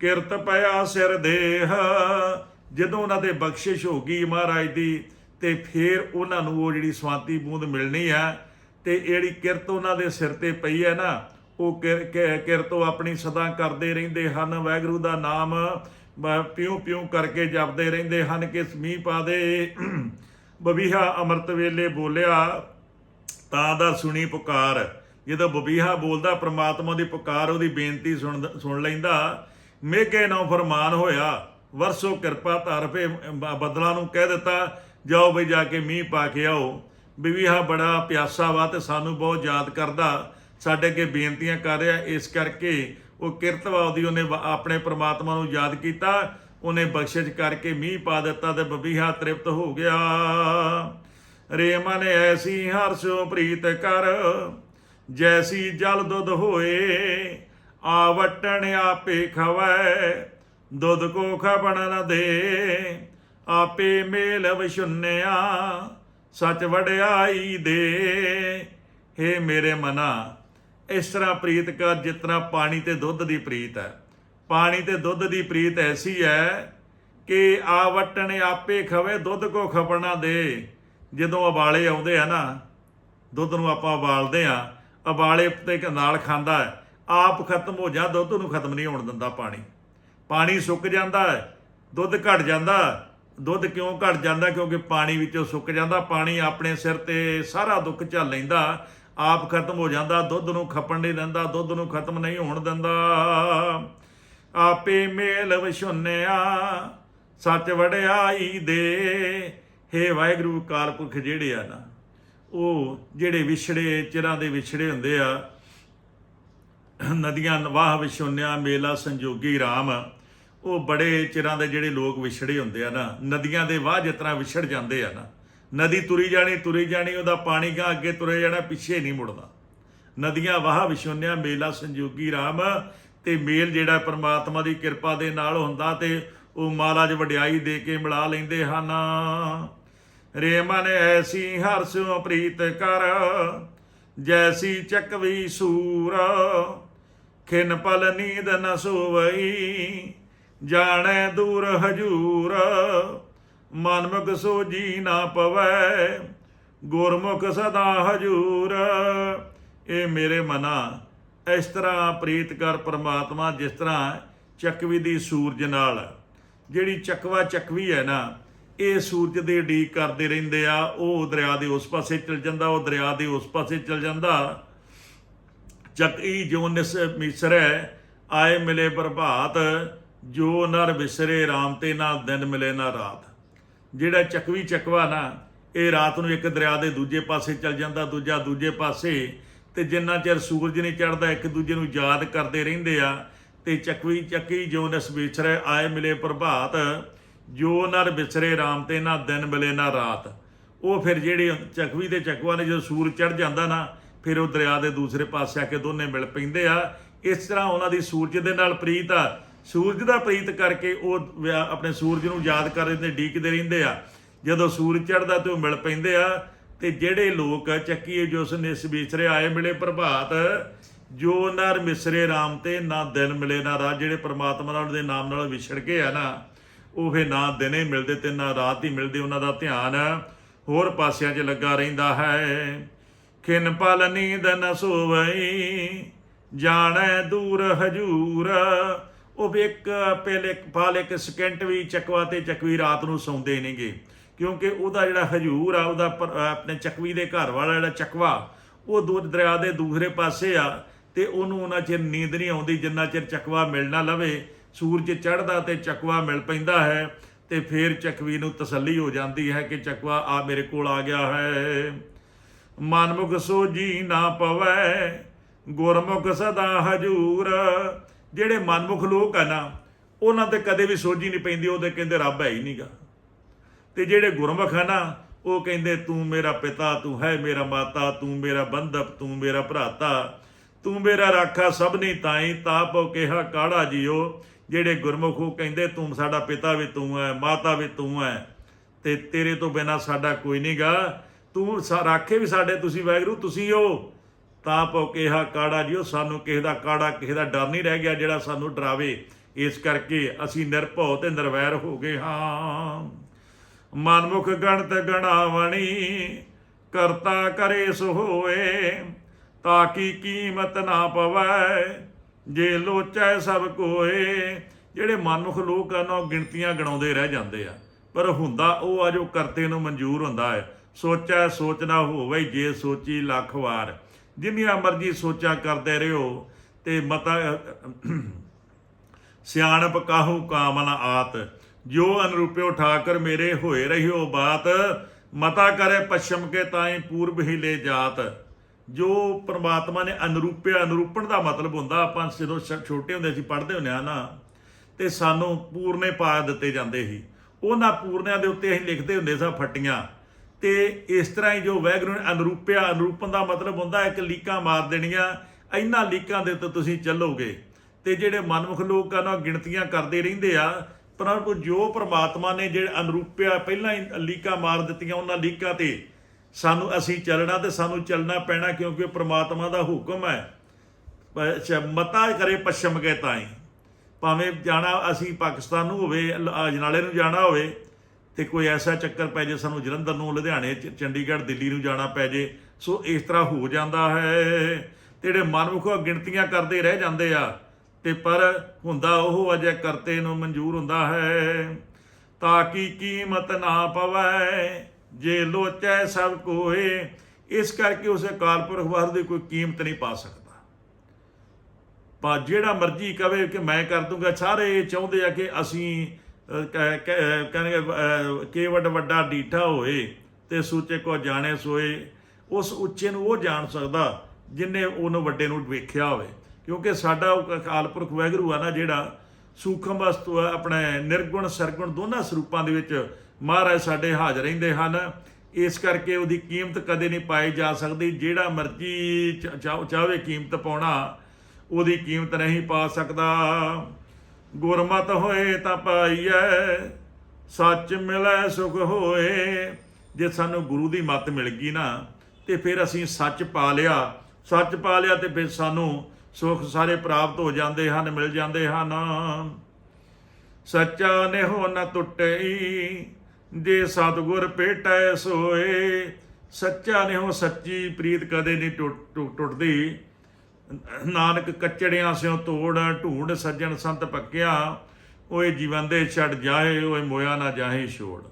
ਕਿਰਤ ਪਿਆ ਸਿਰ ਦੇਹ। ਜਦੋਂ ਉਹਨਾਂ ਦੇ ਬਖਸ਼ਿਸ਼ ਹੋ ਗਈ ਮਹਾਰਾਜ ਦੀ, ਤੇ ਫਿਰ ਉਹਨਾਂ ਨੂੰ ਉਹ ਜਿਹੜੀ ਸਵਾਂਤੀ ਬੂੰਦ ਮਿਲਣੀ ਆ ਤੇ ਜਿਹੜੀ ਕਿਰਤ ਉਹਨਾਂ ਦੇ ਸਿਰ ਤੇ ਪਈ ਹੈ ਨਾ, ਉਹ ਕਿਰ- ਕਿ- ਕਿਰਤ ਉਹ ਆਪਣੀ ਸਦਾ ਕਰਦੇ ਰਹਿੰਦੇ ਹਨ। ਵਾਹਿਗੁਰੂ ਦਾ ਨਾਮ ਪਿਉ ਪਿਉ ਕਰਕੇ ਜਪਦੇ ਰਹਿੰਦੇ ਹਨ ਕਿ ਮੀਂਹ ਪਾ ਦੇ। ਬਬੀਹਾ ਅੰਮ੍ਰਿਤ ਵੇਲੇ ਬੋਲਿਆ, ਤਾਂ ਦਾ ਸੁਣੀ ਪੁਕਾਰ। ਜਦੋਂ ਬਬੀਹਾ ਬੋਲਦਾ, ਪ੍ਰਮਾਤਮਾ ਦੀ ਪੁਕਾਰ, ਉਹਦੀ ਬੇਨਤੀ ਸੁਣ ਸੁਣ ਲੈਂਦਾ। ਮੇਘੇ ਨੌ ਫਰਮਾਨ ਹੋਇਆ, ਵਰਸੋ ਕਿਰਪਾ ਧਾਰ ਪੇ ਬ- ਬਦਲਾ ਨੂੰ ਕਹਿ ਦਿੱਤਾ, ਜਾਓ ਬਈ ਜਾ ਕੇ ਮੀਂਹ ਪਾ ਕੇ ਆਓ। ਬਬੀਹਾ ਬੜਾ ਪਿਆਸਾ ਵਾ ਤੇ ਸਾਨੂੰ ਬਹੁਤ ਯਾਦ ਕਰਦਾ, ਸਾਡੇ ਅੱਗੇ ਬੇਨਤੀਆਂ ਕਰ ਰਿਹਾ, ਇਸ ਕਰਕੇ ਉਹ ਕਿਰਤਵਾ ਉਹਦੀ ਉਹਨੇ ਆਪਣੇ ਪ੍ਰਮਾਤਮਾ ਨੂੰ ਯਾਦ ਕੀਤਾ, ਉਹਨੇ ਬਖਸ਼ਿਸ਼ ਕਰਕੇ ਮੀਂਹ ਪਾ ਦਿੱਤਾ ਤੇ ਬਬੀਹਾ ਤ੍ਰਿਪਤ ਹੋ ਗਿਆ। ਰੇ ਮਨ ਐਸੀ ਹਰਸ਼ੋ ਪ੍ਰੀਤ ਕਰ, ਜੈਸੀ ਜਲ ਦੁੱਧ ਹੋਏ, ਆਵਟਣ ਆਪੇ ਖਵੈ, ਦੁੱਧ ਕੋ ਖਬਣ ਨ ਦੇ, ਆਪੇ ਮੇਲ ਵਿਸ਼ੁੰਨਿਆ ਸਚ ਵਡਿਆਈ ਦੇ। ਹੇ ਮੇਰੇ ਮਨਾ ਇਸ ਤਰ੍ਹਾਂ ਪ੍ਰੀਤ ਕਰ ਜਿਤਨਾ ਪਾਣੀ ਤੇ ਦੁੱਧ ਦੀ ਪ੍ਰੀਤ ਹੈ। ਪਾਣੀ ਤੇ ਦੁੱਧ ਦੀ ਪ੍ਰੀਤ ਐਸੀ ਹੈ ਕਿ ਆਵਟਣ ਆਪੇ ਖਵੇ, ਦੁੱਧ ਕੋ ਖਪਣਾ ਦੇ। ਜਦੋਂ ਉਬਾਲੇ ਆਉਂਦੇ ਆ ਨਾ, ਦੁੱਧ ਨੂੰ ਆਪਾਂ ਉਬਾਲਦੇ ਆ, ਉਬਾਲੇ ਤੇ ਨਾਲ ਖਾਂਦਾ ਹੈ, ਆਪ ਖਤਮ ਹੋ ਜਾ, ਦੁੱਧ ਨੂੰ ਖਤਮ ਨਹੀਂ ਹੋਣ ਦਿੰਦਾ ਪਾਣੀ। ਪਾਣੀ ਸੁੱਕ ਜਾਂਦਾ ਹੈ, ਦੁੱਧ ਘਟ ਜਾਂਦਾ ਦੁੱਧ ਕਿਉਂ ਘਟ ਜਾਂਦਾ? ਕਿਉਂਕਿ ਪਾਣੀ ਵਿੱਚੋਂ ਸੁੱਕ ਜਾਂਦਾ, ਪਾਣੀ ਆਪਣੇ ਸਿਰ ਤੇ ਸਾਰਾ ਦੁੱਖ ਝੱਲ ਲੈਂਦਾ। ਆਪ ਖਤਮ ਹੋ ਜਾਂਦਾ, ਦੁੱਧ ਨੂੰ ਖੱਪਣ ਨਹੀਂ ਦਿੰਦਾ, ਦੁੱਧ ਨੂੰ ਖਤਮ ਨਹੀਂ ਹੋਣ ਦਿੰਦਾ। ਆਪੇ ਮੇਲ ਵਿਸ਼ੁੰਨਿਆ ਸੱਚ ਵੜਿਆਈ ਦੇ। ਹੇ ਵਾਹਿਗੁਰੂ ਕਾਲਪੁਰਖ ਜਿਹੜੇ ਆ ਨਾ, ਉਹ ਜਿਹੜੇ ਵਿਛੜੇ, ਚਿਰਾਂ ਦੇ ਵਿਛੜੇ ਹੁੰਦੇ ਆ, ਨਦੀਆਂ ਨਵਾਹ ਵਿਸ਼ੁੰਨਿਆ ਮੇਲਾ ਸੰਜੋਗੀ RAM ਉਹ ਬੜੇ ਚਿਰਾਂ ਦੇ ਜਿਹੜੇ ਲੋਕ ਵਿਛੜੇ ਹੁੰਦੇ ਆ ਨਾ, ਨਦੀਆਂ ਦੇ ਵਾਹ ਜਿਸ ਤਰ੍ਹਾਂ ਵਿਛੜ ਜਾਂਦੇ ਆ ਨਾ ਨਦੀ ਤੁਰੀ ਜਾਣੀ ਤੁਰੀ ਜਾਣੀ, ਉਹਦਾ ਪਾਣੀ ਗਾ ਅੱਗੇ ਤੁਰੇ ਜਾਣਾ, ਪਿੱਛੇ ਨਹੀਂ ਮੁੜਦਾ ਨਦੀਆਂ ਵਾਹ ਵਿਸ਼ੁੰਨਿਆ ਮੇਲਾ ਸੰਜੋਗੀ RAM ਤੇ ਮੇਲ ਜਿਹੜਾ ਪਰਮਾਤਮਾ ਦੀ ਕਿਰਪਾ ਦੇ ਨਾਲ ਹੁੰਦਾ ਤੇ ਉਹ ਮਹਾਰਾਜ ਵਡਿਆਈ ਦੇ ਕੇ ਮਿਲਾ ਲੈਂਦੇ ਹਨ। ਰੇ ਮਨ ਐਸੀ ਹਰਸੁ ਪ੍ਰੀਤ ਕਰ, ਜੈਸੀ ਚੱਕਵੀ ਸੂਰ, ਖਿਨ ਪਲ ਨੀਂਦ ਨ ਸੋਵਈ, ਜਾਣੈ ਦੂਰ ਹਜੂਰ। ਮਨਮੁਖ ਸੋਜੀ ਨਾ ਪਵੈ, ਗੁਰਮੁਖ ਸਦਾ ਹਜੂਰ। ਇਹ ਮੇਰੇ ਮਨਾ, ਇਸ ਤਰ੍ਹਾਂ ਪ੍ਰੀਤ ਕਰ ਪਰਮਾਤਮਾ, ਜਿਸ ਤਰ੍ਹਾਂ ਚੱਕਵੀ ਦੀ ਸੂਰਜ ਨਾਲ। ਜਿਹੜੀ ਚੱਕਵਾ ਚੱਕਵੀ ਹੈ ਨਾ, ਇਹ ਸੂਰਜ ਦੇ ਉਡੀਕ ਕਰਦੇ ਰਹਿੰਦੇ ਆ, ਉਹ ਦਰਿਆ ਦੇ ਉਸ ਪਾਸੇ ਚਲ ਜਾਂਦਾ, ਉਹ ਦਰਿਆ ਦੇ ਉਸ ਪਾਸੇ ਚਲ ਜਾਂਦਾ। ਚੱਕੀ ਜੋ ਨਿਸ ਮਿਸਰੈ, ਆਏ ਮਿਲੇ ਪ੍ਰਭਾਤ, ਜੋ ਨਰ ਵਿਸਰੇ RAM ਤੇ ਨਾ ਦਿਨ ਮਿਲੇ ਨਾ ਰਾਤ। ਜਿਹੜਾ ਚੱਕਵੀ ਚੱਕਵਾ ਨਾ, ਇਹ ਰਾਤ ਨੂੰ ਇੱਕ ਦਰਿਆ ਦੇ ਦੂਜੇ ਪਾਸੇ ਚੱਲ ਜਾਂਦਾ, ਦੂਜਾ ਦੂਜੇ ਪਾਸੇ, ਤੇ ਜਿੰਨਾ ਚਿਰ ਸੂਰਜ ਨਹੀਂ ਚੜਦਾ ਇੱਕ ਦੂਜੇ ਨੂੰ ਯਾਦ ਕਰਦੇ ਰਹਿੰਦੇ ਆ, ਤੇ ਚੱਕਵੀ ਚੱਕੀ ਜੋ ਨਿਸ ਵਿਸਰੈ ਆਏ ਮਿਲੇ ਪ੍ਰਭਾਤ ਜੋ ਨਰ ਵਿਸਰੇ RAM ਤੇ ਨਾ ਦਿਨ ਮਿਲੇ ਨਾ ਰਾਤ। ਉਹ ਫਿਰ ਜਿਹੜੇ ਚੱਕਵੀ ਤੇ ਚੱਕਵਾ ਨੇ, ਜਦੋਂ ਸੂਰਜ ਚੜ ਜਾਂਦਾ ਨਾ, ਫਿਰ ਉਹ ਦਰਿਆ ਦੇ ਦੂਸਰੇ ਪਾਸੇ ਆ ਕੇ ਦੋਨੇ ਮਿਲ ਪੈਂਦੇ ਆ। ਇਸ ਤਰ੍ਹਾਂ ਉਹਨਾਂ ਦੀ ਸੂਰਜ ਦੇ ਨਾਲ ਪ੍ਰੀਤ ਆ। ਸੂਰਜ ਦਾ ਪ੍ਰੀਤ ਕਰਕੇ ਉਹ ਵਿਆ- ਆਪਣੇ ਸੂਰਜ ਨੂੰ ਯਾਦ ਕਰਦੇ ਤੇ ਡੀਕਦੇ ਰਹਿੰਦੇ ਆ। ਜਦੋਂ ਸੂਰਜ ਚੜਦਾ ਤੇ ਉਹ ਮਿਲ ਪੈਂਦੇ ਆ ਤੇ ਜਿਹੜੇ ਲੋਕ ਚੱਕੀਏ ਜੋ ਉਸ ਨਿਸ ਵਿਸਰੇ ਆਏ ਮਿਲੇ ਪ੍ਰਭਾਤ, ਜੋ ਨਰ ਮਿਸਰੇ RAM ਤੇ, ਨਾ ਦਿਨ ਮਿਲੇ ਨਾ ਰਾਤ, ਜਿਹੜੇ ਪ੍ਰਮਾਤਮਾ ਨਾਲ ਦੇ ਨਾਮ ਨਾਲ ਵਿਛੜ ਕੇ ਆ ਨਾ, ਉਹ ਫੇ ਨਾ ਦਿਨੇ ਮਿਲਦੇ ਤੇ ਨਾ ਰਾਤ ਹੀ ਮਿਲਦੇ, ਉਹਨਾਂ ਦਾ ਧਿਆਨ ਹੋਰ ਪਾਸਿਆਂ 'ਚ ਲੱਗਾ ਰਹਿੰਦਾ ਹੈ। ਖਿਨ ਪਲ ਨੀਂਦ ਨ ਸੋਵਈ, ਜਾਣੈ ਦੂਰ ਹਜੂਰ ਉਹ ਵੀ ਇੱਕ, ਪਹਿਲੇ ਇੱਕ ਪਲ ਇੱਕ ਸਕਿੰਟ ਵੀ ਚਕਵਾ ਤੇ ਚਕਵੀ ਰਾਤ ਨੂੰ ਸੌਂਦੇ ਨੇਗੇ। ਕਿਉਂਕਿ ਉਹਦਾ ਜਿਹੜਾ ਹਜੂਰ ਆ, ਉਹਦਾ ਪਰ- ਆਪਣੇ ਚਕਵੀ ਦੇ ਘਰ ਵਾਲਾ ਜਿਹੜਾ ਚਕਵਾ, ਉਹ ਦੂਰ ਦਰਿਆ ਦੇ ਦੂਸਰੇ ਪਾਸੇ ਆ ਤੇ ਉਹਨੂੰ ਉਹਨਾਂ ਚਿਰ ਨੀਂਦ ਨਹੀਂ ਆਉਂਦੀ, ਜਿੰਨਾ ਚਿਰ ਚਕਵਾ ਮਿਲਣਾ ਲਵੇ, ਸੂਰਜ ਚੜ੍ਹਦਾ ਤੇ ਚਕਵਾ ਮਿਲ ਪੈਂਦਾ ਹੈ ਤੇ ਫਿਰ ਚਕਵੀ ਨੂੰ ਤਸੱਲੀ ਹੋ ਜਾਂਦੀ ਹੈ ਕਿ ਚਕਵਾ ਆ ਮੇਰੇ ਕੋਲ ਆ ਗਿਆ ਹੈ। ਮਨਮੁਖ ਸੋਜੀ ਨਾ ਪਵੈ, ਗੁਰਮੁਖ ਸਦਾ ਹਜੂਰ ਜਿਹੜੇ ਮਨਮੁਖ ਲੋਕ ਆ ਨਾ, ਉਹਨਾਂ ਤੇ ਕਦੇ ਵੀ ਸੋਝੀ ਨਹੀਂ ਪੈਂਦੀ ਉਹਦੇ ਕਹਿੰਦੇ ਰੱਬ ਹੈ ਹੀ ਨਹੀਂਗਾ ਤੇ ਜਿਹੜੇ ਗੁਰਮੁਖ ਆ ਨਾ, ਉਹ ਕਹਿੰਦੇ ਤੂੰ ਮੇਰਾ ਪਿਤਾ, ਤੂੰ ਹੈ ਮੇਰਾ ਮਾਤਾ, ਤੂੰ ਮੇਰਾ ਬੰਧਪ, ਤੂੰ ਮੇਰਾ ਭਰਾਤਾ, ਤੂੰ ਮੇਰਾ ਰਾਖਾ ਸਭ ਨਹੀਂ ਤਾਈ ਤਾਪੋ ਕਿਹਾ ਕਾੜਾ ਜੀਓ। ਜਿਹੜੇ ਗੁਰਮੁਖ ਉਹ ਕਹਿੰਦੇ ਤੂੰ ਸਾਡਾ ਪਿਤਾ ਵੀ ਤੂੰ ਹੈ, ਮਾਤਾ ਵੀ ਤੂੰ ਹੈ, ਤੇ ਤੇਰੇ ਤੋਂ ਬਿਨਾ ਸਾਡਾ ਕੋਈ ਨਹੀਂਗਾ ਤੂੰ ਰਾਖੇ ਵੀ ਸਾਡੇ ਤੁਸੀਂ ਵੈਗਰੂ ਤੁਸੀਂ ਹੋ। ਤਾਂ ਪੋ ਕਿਹਾ, ਕਾੜਾ ਜਿਓ ਸਾਨੂੰ ਕਿਸੇ ਦਾ ਕਾੜਾ, ਕਿਸੇ ਦਾ ਡਰ ਨਹੀਂ ਰਹਿ ਗਿਆ ਜਿਹੜਾ ਸਾਨੂੰ ਡਰਾਵੇ। ਇਸ ਕਰਕੇ ਅਸੀਂ ਨਿਰਭਉ ਤੇ ਨਿਰਵੈਰ ਹੋ ਗਏ ਹਾਂ। ਮਨਮੁਖ ਗਣਤ ਗਣਾਵਣੀ, ਕਰਤਾ ਕਰੇ ਸੋ ਹੋਏ, ਤਾਂ ਕੀ ਕੀਮਤ ਨਾ ਪਵੈ, ਜੇ ਲੋਚੈ ਸਭ ਕੋਏ। ਜਿਹੜੇ ਮਨਮੁਖ ਲੋਕ ਹਨ ਉਹ ਗਿਣਤੀਆਂ ਗਣਾਉਂਦੇ ਰਹਿ ਜਾਂਦੇ ਆ। ਪਰ ਹੁੰਦਾ ਉਹ ਆ ਜੋ ਕਰਤੇ ਨੂੰ ਮਨਜ਼ੂਰ ਹੁੰਦਾ ਹੈ। ਸੋਚੈ ਸੋਚਣਾ ਹੋਵੇ, ਜੇ ਸੋਚੀ ਲੱਖ ਵਾਰ। ਜਿੰਨੀਆਂ ਮਰਜ਼ੀ ਸੋਚਾਂ ਕਰਦੇ ਰਹੋ ਤੇ ਮਤਾ ਸਿਆਣਪ ਕਾਹੂ ਕਾਮਨ ਆਤ। ਜੋ ਅਨਰੂਪਿਓ ਠਾਕਰ ਮੇਰੇ ਹੋਏ ਰਹੀਓ ਬਾਤ, ਮਤਾ ਕਰੇ ਪਛਮ ਕੇ ਤਾਈ ਪੂਰਬ ਹੀ ਲੈ ਜਾਤ। ਜੋ ਪ੍ਰਮਾਤਮਾ ਨੇ ਅਨਰੂਪਿਆ ਅਨਰੂਪਣ ਦਾ ਮਤਲਬ ਹੁੰਦਾ, ਆਪਾਂ ਜਦੋਂ ਛ- ਛੋਟੇ ਹੁੰਦੇ ਸੀ ਪੜ੍ਹਦੇ ਹੁੰਦੇ ਆ ਨਾ, ਤੇ ਸਾਨੂੰ ਪੂਰਨੇ ਪਾ ਦਿੱਤੇ ਜਾਂਦੇ ਸੀ। ਉਹਨਾਂ ਪੂਰਨਿਆਂ ਦੇ ਉੱਤੇ ਅਸੀਂ ਲਿਖਦੇ ਹੁੰਦੇ ਸਾਂ ਫੱਟੀਆਂ। ਤੇ ਇਸ ਤਰ੍ਹਾਂ ਹੀ ਜੋ ਵੈਗਰੂ ਨੇ ਅਨਰੂਪਿਆ, ਅਨਰੂਪਨ ਦਾ ਮਤਲਬ ਹੁੰਦਾ ਇੱਕ ਲੀਕਾਂ ਮਾਰ ਦੇਣੀਆਂ, ਇਹਨਾਂ ਲੀਕਾਂ ਦੇ ਉੱਤੇ ਤੁਸੀਂ ਚੱਲੋਗੇ। ਤੇ ਜਿਹੜੇ ਮਨਮੁਖ ਲੋਕ ਆ ਨਾ ਗਿਣਤੀਆਂ ਕਰਦੇ ਰਹਿੰਦੇ ਆ ਪਰੰਤੂ ਜੋ ਪ੍ਰਮਾਤਮਾ ਨੇ ਜਿਹੜੇ ਅਨਰੂਪਿਆ ਪਹਿਲਾਂ ਹੀ ਲੀਕਾਂ ਮਾਰ ਦਿੱਤੀਆਂ ਉਹਨਾਂ ਲੀਕਾਂ ਤੇ ਸਾਨੂੰ ਅਸੀਂ ਚੱਲਣਾ ਤੇ ਸਾਨੂੰ ਚੱਲਣਾ ਪੈਣਾ ਕਿਉਂਕਿ ਉਹ ਪ੍ਰਮਾਤਮਾ ਦਾ ਹੁਕਮ ਹੈ। ਮਤਾ ਕਰੇ ਪੱਛਮ ਕੇ ਤਾਈ। ਭਾਵੇਂ ਜਾਣਾ ਅਸੀਂ ਪਾਕਿਸਤਾਨ ਨੂੰ ਹੋਵੇ ਅਜਨਾਲੇ ਨੂੰ ਜਾਣਾ ਹੋਵੇ ਤੇ ਕੋਈ ਐਸਾ ਚੱਕਰ ਪੈ ਜੇ ਸਾਨੂੰ ਜਲੰਧਰ ਨੂੰ, ਲੁਧਿਆਣੇ, ਚ- ਚੰਡੀਗੜ੍ਹ, ਦਿੱਲੀ ਨੂੰ ਜਾਣਾ ਪੈ ਜੇ, ਸੋ ਇਸ ਤਰ੍ਹਾਂ ਹੋ ਜਾਂਦਾ ਹੈ। ਤੇ ਜਿਹੜੇ ਮਨਮੁਖ ਗਿਣਤੀਆਂ ਕਰਦੇ ਰਹਿ ਜਾਂਦੇ ਆ, ਤੇ ਪਰ ਹੁੰਦਾ ਉਹ ਅਜੇ ਕਰਤੇ ਨੂੰ ਮਨਜ਼ੂਰ ਹੁੰਦਾ ਹੈ। ਤਾਂ ਕਿ ਕੀਮਤ ਨਾ ਪਵੈ, ਜੇ ਲੋਚੈ ਸਭ ਕੋਏ, ਇਸ ਕਰਕੇ ਉਸ ਅਕਾਲ ਪੁਰਖ ਵਾਹਿਗੁਰੂ ਦੀ ਕੋਈ ਕੀਮਤ ਨਹੀਂ ਪਾ ਸਕਦਾ। ਪਾ ਜਿਹੜਾ ਮਰਜ਼ੀ ਕਵੇ ਕਿ ਮੈਂ ਕਰ ਦੂੰਗਾ, ਸਾਰੇ ਇਹ ਚਾਹੁੰਦੇ ਆ ਕਿ ਅਸੀਂ ਕਹਿੰਦੇ ਅਹ, ਵੱਡ ਵੱਡਾ ਡੀਠਾ ਹੋਏ ਤੇ ਸੂਚੇ ਕੋ ਜਾਣੇ ਸੋਏ ਉਸ ਉੱਚੇ ਨੂੰ ਉਹ ਜਾਣ ਸਕਦਾ ਜਿਨੇ ਉਹਨੂੰ ਵੱਡੇ ਨੂੰ ਵੇਖਿਆ ਹੋਵੇ। ਕਿਉਂਕਿ ਸਾਡਾ ਉਹ ਅਕਾਲ ਪੁਰਖ ਵਾਹਿਗੁਰੂ ਆ ਨਾ ਜਿਹੜਾ ਸੂਖਮ ਵਸਤੂ ਆ ਆਪਣੇ ਨਿਰਗੁਣ ਸਰਗੁਣ ਦੋਨਾਂ ਸਰੂਪਾਂ ਦੇ ਵਿੱਚ ਮਹਾਰਾਜ ਸਾਡੇ ਹਾਜ਼ਰ ਰਹਿੰਦੇ ਹਨ। ਇਸ ਕਰਕੇ ਉਹਦੀ ਕੀਮਤ ਕਦੇ ਨਹੀਂ ਪਾਈ ਜਾ ਸਕਦੀ। ਜਿਹੜਾ ਮਰਜ਼ੀ ਚ- ਚਾਹ- ਚਾਹਵੇ ਕੀਮਤ ਪਾਉਣਾ ਉਹਦੀ ਕੀਮਤ ਨਹੀਂ ਪਾ ਸਕਦਾ। ਗੁਰਮਤ ਹੋਏ ਤਾਂ ਪਾਈਐ ਸੱਚ ਮਿਲੈ, ਸੁਖ ਹੋਏ। ਜੇ ਸਾਨੂੰ ਗੁਰੂ ਦੀ ਮੱਤ ਮਿਲ ਗਈ ਨਾ, ਤੇ ਫਿਰ ਅਸੀਂ ਸੱਚ ਪਾ ਲਿਆ। ਸੱਚ ਪਾ ਲਿਆ ਤੇ ਫਿਰ ਸਾਨੂੰ ਸੁਖ ਸਾਰੇ ਪ੍ਰਾਪਤ ਹੋ ਜਾਂਦੇ ਹਨ, ਮਿਲ ਜਾਂਦੇ ਹਨ। ਸੱਚਾ ਨਿਹੋ ਨ ਟੁੱਟਈ, ਜੇ ਸਤਗੁਰ ਭੇਟੈ ਸੋਏ। ਸੱਚਾ ਨਿਹੋ ਸੱਚੀ ਪ੍ਰੀਤ ਕਦੇ ਨਹੀਂ ਟੁੱਟ- ਟੁੱਟ- ਟੁੱਟਦੀ ਨਾਨਕ ਕੱਚੜਿਆਂ ਸਿਓ ਤੋੜ, ਢੂੰਡ ਸੱਜਣ ਸੰਤ ਪੱਕਿਆ। ਓਏ ਜੀਵਨ ਛੱਡ ਜਾਏ, ਓਏ ਮੋਇਆ ਨਾ ਜਾਹੇ ਛੋੜ।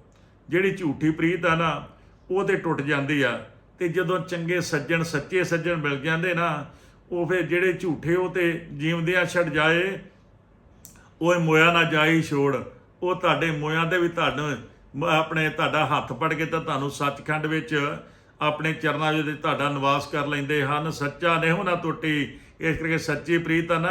ਜਿਹੜੀ ਝੂਠੀ ਪ੍ਰੀਤ ਆ ਨਾ, ਉਹ ਤੇ ਟੁੱਟ ਜਾਂਦੀ ਆ। ਤੇ ਜਦੋਂ ਚੰਗੇ ਸੱਜਣ ਸੱਚੇ ਸੱਜਣ ਮਿਲ ਜਾਂਦੇ ਨਾ, ਉਹ ਫਿਰ ਜਿਹੜੇ ਝੂਠੇ ਉਹ ਤੇ ਜੀਵਦਿਆਂ ਛੱਡ ਜਾਏ, ਓਏ ਮੋਇਆ ਨਾ ਜਾਈ ਛੋੜ। ਉਹ ਤੁਹਾਡੇ ਮੋਇਆ ਦੇ ਵੀ ਤੁਹਾਨੂੰ ਆਪਣੇ ਤੁਹਾਡਾ ਹੱਥ ਪੜ ਕੇ ਤਾਂ ਤੁਹਾਨੂੰ ਸੱਚਖੰਡ ਵਿੱਚ ਆਪਣੇ ਚਰਨਾਂ ਵਿੱਚ ਤੁਹਾਡਾ ਨਿਵਾਸ ਕਰ ਲੈਂਦੇ ਹਨ। ਸੱਚਾ ਨਹੀਂ ਨਾ ਟੁੱਟੀ। ਇਸ ਕਰਕੇ ਸੱਚੀ ਪ੍ਰੀਤ ਆ ਨਾ